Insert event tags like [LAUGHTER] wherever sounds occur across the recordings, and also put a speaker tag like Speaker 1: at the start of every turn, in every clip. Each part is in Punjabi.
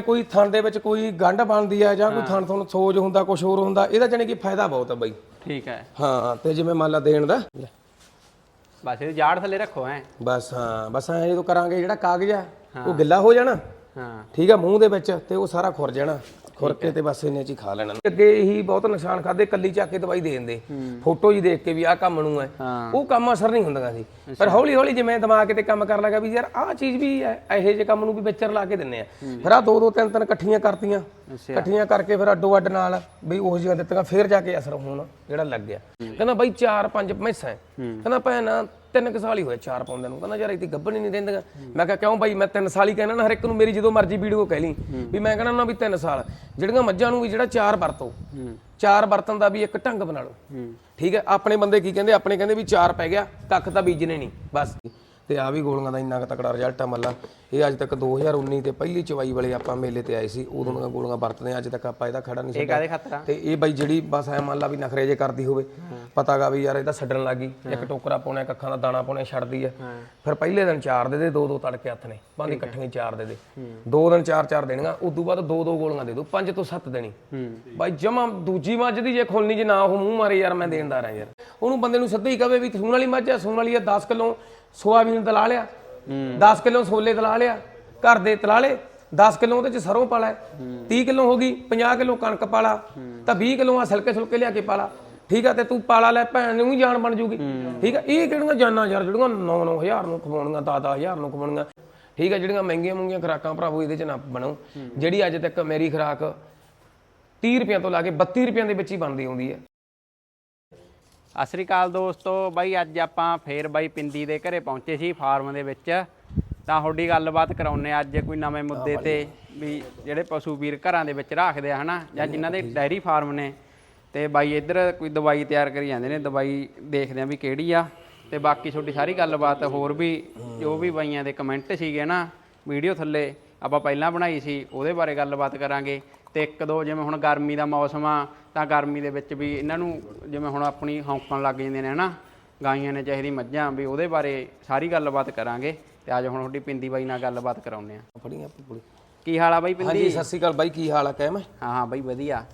Speaker 1: ਕੋਈ ਥਣ ਦੇ ਵਿੱਚ ਕੋਈ ਗੰਢ ਬਣਦੀ ਆ ਜਾਂ ਕੋਈ ਥਣ ਤੁਹਾਨੂੰ ਸੋਜ ਹੁੰਦਾ ਕੁਝ ਹੋਰ ਹੁੰਦਾ ਇਹਦਾ ਜਾਨੀ ਕਿ ਫਾਇਦਾ ਬਹੁਤ ਆ ਬਾਈ।
Speaker 2: ਠੀਕ ਹੈ।
Speaker 1: ਹਾਂ ਤੇ ਜਿਵੇਂ ਮੰਨ ਲਾ ਦੇਣ ਦਾ।
Speaker 2: ਬਸ ਇਹ ਜਾੜ ਥੱਲੇ ਰੱਖੋ ਐ।
Speaker 1: ਬਸ ਹਾਂ ਬਸ ਐ ਜਦੋਂ ਕਰਾਂਗੇ ਜਿਹੜਾ ਕਾਗਜ਼ ਆ ਉਹ ਗਿੱਲਾ ਹੋ ਜਾਣਾ।
Speaker 2: ਹਾਂ।
Speaker 1: ਠੀਕ ਆ ਮੂੰਹ ਦੇ ਵਿੱਚ ਤੇ ਉਹ ਸਾਰਾ ਖੁਰ ਜਾਣਾ। ਖੁਰ ਕੇ ਤੇ ਬਸ ਇੰਨੇ ਚ ਹੀ ਖਾ ਲੈਣਾ। ਅੱਗੇ ਹੀ ਬਹੁਤ ਨੁਕਸਾਨ ਖਾਦੇ ਕੱਲੀ ਚੱਕ ਕੇ ਦਵਾਈ ਦੇ ਦਿੰਦੇ। ਫੋਟੋ ਜੀ ਦੇਖ ਕੇ ਵੀ ਆਹ ਕੰਮ ਨੂੰ ਹੈ। ਉਹ ਕੰਮ ਅਸਰ ਨਹੀਂ ਹੁੰਦਾਗਾ ਸੀ ਪਰ ਹੌਲੀ ਹੌਲੀ ਜਿਵੇਂ ਦਿਮਾਗ ਤੇ ਕੰਮ ਕਰਨ ਲੱਗਾ ਵੀ ਯਾਰ ਆਹ ਚੀਜ਼ ਵੀ ਹੈ ਇਹੋ ਜਿਹੇ ਕੰਮ ਨੂੰ ਵੀ ਵਿਚਰ ਲਾ ਕੇ ਦਿੰਨੇ ਆ। ਫਿਰ ਆ ਦੋ ਦੋ ਤਿੰਨ ਤਿੰਨ ਇਕੱਠੀਆਂ ਕਰਤੀਆਂ। ਇਕੱਠੀਆਂ ਕਰਕੇ ਫਿਰ ਅੱਡੋ ਅੱਡ ਨਾਲ ਵੀ ਉਹ ਜਿਹੀਆਂ ਦਿੱਤੀਆਂ ਫਿਰ ਜਾ ਕੇ ਅਸਰ ਹੋਣਾ ਜਿਹੜਾ ਲੱਗ ਗਿਆ ਕਹਿੰਦਾ ਬਾਈ ਚਾਰ ਪੰਜ ਮੈਸਾਂ ਹੈ। ਕਹਿੰਦਾ ਭੈਣਾ ਤਿੰਨ ਕੁ ਸਾਲ ਹੀ ਹੋਏ ਚਾਰ ਪਾਉਂਦੇ ਨੂੰ। ਕਹਿੰਦਾ ਯਾਰ ਇਤੀ ਗੱਭਣ ਹੀ ਨਹੀਂ ਰਹਿੰਦੀਆਂ। ਮੈਂ ਕਿਹਾ ਕਿਉਂ ਬਾਈ? ਮੈਂ ਤਿੰਨ ਸਾਲ ਹੀ ਕਹਿਣਾ ਨਾ ਹਰ ਇੱਕ ਨੂੰ ਮੇਰੀ ਜਦੋਂ ਮਰਜ਼ੀ ਵੀਡੀਓ ਕਹਿ ਲਈ। ਵੀ ਮੈਂ ਕਹਿਣਾ ਨਾ ਵੀ ਤਿੰਨ ਸਾਲ। ਜਿਹੜੀਆਂ ਮੱਝਾਂ ਨੂੰ ਵੀ ਜਿਹੜਾ ਚਾਰ ਵਰਤੋ। ਚਾਰ ਵਰਤਨ ਦਾ ਵੀ ਇੱਕ ਢੰਗ ਬਣਾ ਲਓ। ਠੀਕ ਹੈ? ਆਪਣੇ ਬੰਦੇ ਕੀ ਕਹਿੰਦੇ? ਆਪਣੇ ਕਹਿੰਦੇ ਵੀ ਚਾਰ ਪੈ ਗਿਆ ਕੱਖ ਤਾਂ ਬੀਜਣੇ ਨਹੀਂ। ਬਸ। ਤੇ ਆ ਵੀ ਗੋਲੀਆਂ ਦਾ ਇੰਨਾ ਕੁ ਤਕੜਾ ਰਿਜ਼ਲਟ ਆ ਮੱਲਾ। ਇਹ ਅੱਜ ਤੱਕ 2019 ਤੇ ਪਹਿਲੀ ਚਵਾਈ ਵਾਲੇ ਆਪਾਂ ਮੇਲੇ ਤੇ ਆਏ ਸੀ ਉਦੋਂ ਦੀਆਂ ਗੋਲੀਆਂ ਵਰਤਦੇ ਆ ਅੱਜ ਤੱਕ ਆਪਾਂ ਇਹਦਾ ਖੜਾ ਨਹੀਂ
Speaker 2: ਇਹ
Speaker 1: ਛੱਡਿਆ।
Speaker 2: ਕਾਦੇ ਖਤਰਾ
Speaker 1: ਤੇ ਇਹ ਬਾਈ ਜਿਹੜੀ ਬਸ ਐ ਮੰਨ ਲਾ ਵੀ ਨਖਰੇ ਜੇ ਕਰਦੀ ਹੋਵੇ ਪਤਾਗਾ ਵੀ ਯਾਰ ਇਹ ਤਾਂ ਛੱਡਣ ਲੱਗੀ ਇੱਕ ਟੋਕਰਾ ਪਾਉਣਾ ਇੱਕ ਅੱਖਾਂ ਦਾ ਦਾਣਾ ਪਾਉਣਾ ਛੱਡਦੀ ਆ। ਫਿਰ ਪਹਿਲੇ ਦਿਨ ਚਾਰ ਦੇ ਦੇ ਦੋ ਦੋ ਤੜਕੇ ਹੱਥ ਨੇ ਬਾਂਦੀ ਇਕੱਠੀਆਂ ਚਾਰ ਦੇ ਦੇ। ਦੋ ਦਿਨ ਚਾਰ ਚਾਰ ਦੇਣੀਆਂ ਉਦੋਂ ਬਾਅਦ ਦੋ ਦੋ ਗੋਲੀਆਂ ਦੇ ਦੋ ਪੰਜ ਤੋਂ ਸੱਤ ਦੇਣੀ। ਬਾਈ ਜਮਾ ਦੂਜੀ ਮੱਝ ਦੀ ਜੇ ਖੋਲਣੀ ਜੇ ਨਾ ਉਹ ਮੂੰਹ ਮਾਰੇ ਯਾਰ ਮੈਂ ਦੇਣਦਾਰ ਆ ਯਾਰ। ਉਹਨੂੰ ਬੰਦੇ ਨੂੰ ਸਿੱਧਾ ਹੀ ਕਹਵੇ ਵੀ ਸੂਣ ਵਾਲੀ ਮੱਝ ਆ ਸੂਣ ਵਾਲੀ ਆ 10 ਕਿਲੋ ਸੋਆਬੀਨ ਤਲਾ ਲਿਆ 10 ਕਿਲੋ ਛੋਲੇ ਤਲਾ ਲਿਆ ਘਰ ਦੇ ਤਲਾ ਲੇ 10 ਕਿਲੋ ਉਹਦੇ ਚ ਸਰੋਂ ਪਾ ਲੈ 30 ਕਿਲੋ ਹੋ ਗਈ 50 ਕਿਲੋ ਕਣਕ ਪਾ ਲਾ ਤਾਂ 20 ਕਿਲੋ ਆ ਸਿਲਕੇ ਸੁਲਕੇ ਲਿਆ ਕੇ ਪਾ ਲਾ ਠੀਕ ਆ ਤੇ ਤੂੰ ਪਾਲਾ ਲੈ ਭੈਣ ਨੂੰ ਵੀ ਜਾਨ ਬਣ ਜੂਗੀ। ਠੀਕ ਆ ਇਹ ਕਿਹੜੀਆਂ ਜਾਨਾਂ ਯਾਰ ਜਿਹੜੀਆਂ 9-9000 ਨੂੰ ਖਵਾਉਣੀਆਂ 10-10000 ਨੂੰ ਖਵਾਉਣੀਆਂ ਠੀਕ ਆ ਜਿਹੜੀਆਂ ਮਹਿੰਗੀਆਂ ਮਹਿੰਗੀਆਂ ਖੁਰਾਕਾਂ ਭਰਾਵੋ ਇਹਦੇ ਚ ਨਾ ਬਣੋ। ਜਿਹੜੀ ਅੱਜ ਤੱਕ ਮੇਰੀ ਖੁਰਾਕ 30 ਰੁਪਈਆਂ ਤੋਂ ਲਾ ਕੇ 32 ਰੁਪਈਆਂ ਦੇ ਵਿੱਚ ਹੀ ਬਣਦੀ ਆਉਂਦੀ ਹੈ
Speaker 2: ਸਤਿ ਸ੍ਰੀ ਅਕਾਲ ਦੋਸਤੋ। ਬਾਈ ਅੱਜ ਆਪਾਂ ਫੇਰ ਬਾਈ ਪਿੰਦੀ ਦੇ ਘਰੇ ਪਹੁੰਚੇ ਸੀ ਫਾਰਮ ਦੇ ਵਿੱਚ। ਤਾਂ ਤੁਹਾਡੀ ਗੱਲਬਾਤ ਕਰਾਉਨੇ ਅੱਜ ਕੋਈ ਨਵੇਂ ਮੁੱਦੇ ਤੇ ਵੀ ਜਿਹੜੇ ਪਸ਼ੂ ਵੀਰ ਘਰਾਂ ਦੇ ਵਿੱਚ ਰੱਖਦੇ ਆ ਹਨਾ? ਜਾਂ ਜਿਨ੍ਹਾਂ ਦੇ ਡਾਇਰੀ ਫਾਰਮ ਨੇ। ਤੇ ਬਾਈ ਇੱਧਰ ਕੋਈ ਦਵਾਈ ਤਿਆਰ ਕਰੀ ਜਾਂਦੇ ਨੇ ਦਵਾਈ ਦੇਖਦੇ ਆ ਵੀ ਕਿਹੜੀ ਆ। ਤੇ ਬਾਕੀ ਤੁਹਾਡੀ ਸਾਰੀ ਗੱਲਬਾਤ ਹੋਰ ਵੀ ਜੋ ਵੀ ਬਾਈਆਂ ਦੇ ਕਮੈਂਟ ਸੀਗੇ ਨਾ ਵੀਡੀਓ ਥੱਲੇ ਆਪਾਂ ਪਹਿਲਾਂ ਬਣਾਈ ਸੀ ਉਹਦੇ ਬਾਰੇ ਗੱਲਬਾਤ ਕਰਾਂਗੇ। ਤੇ ਇੱਕ ਦੋ ਜਿਵੇਂ ਹੁਣ ਗਰਮੀ ਦਾ ਮੌਸਮ ਆ ਤਾਂ ਗਰਮੀ ਦੇ ਵਿੱਚ ਵੀ ਇਹਨਾਂ ਨੂੰ ਜਿਵੇਂ ਹੁਣ ਆਪਣੀ ਹੌਂਕਣ ਲੱਗ ਜਾਂਦੇ ਨੇ ਹਨਾ ਗਾਈਆਂ ਨੇ ਚਾਹੀਦੀ ਮੱਝਾਂ ਵੀ ਉਹਦੇ ਬਾਰੇ ਸਾਰੀ ਗੱਲਬਾਤ ਕਰਾਂਗੇ ਤੇ ਅੱਜ ਹੁਣ ਤੁਹਾਡੀ ਪਿੰਦੀ ਬਾਈ ਨਾਲ ਗੱਲਬਾਤ ਕਰਾਉਂਦੇ ਆ
Speaker 1: ਫੜੀਆਂ ਪੁੜੀ
Speaker 2: ਕੀ ਹਾਲ ਆ ਬਾਈ ਪਿੰਦੀ?
Speaker 1: ਹਾਂਜੀ ਸਤਿ ਸ਼੍ਰੀ ਅਕਾਲ ਬਾਈ ਕੀ ਹਾਲ ਆ ਕਹਿ ਮੈਂ
Speaker 2: ਹਾਂ ਹਾਂ ਬਾਈ ਵਧੀਆ।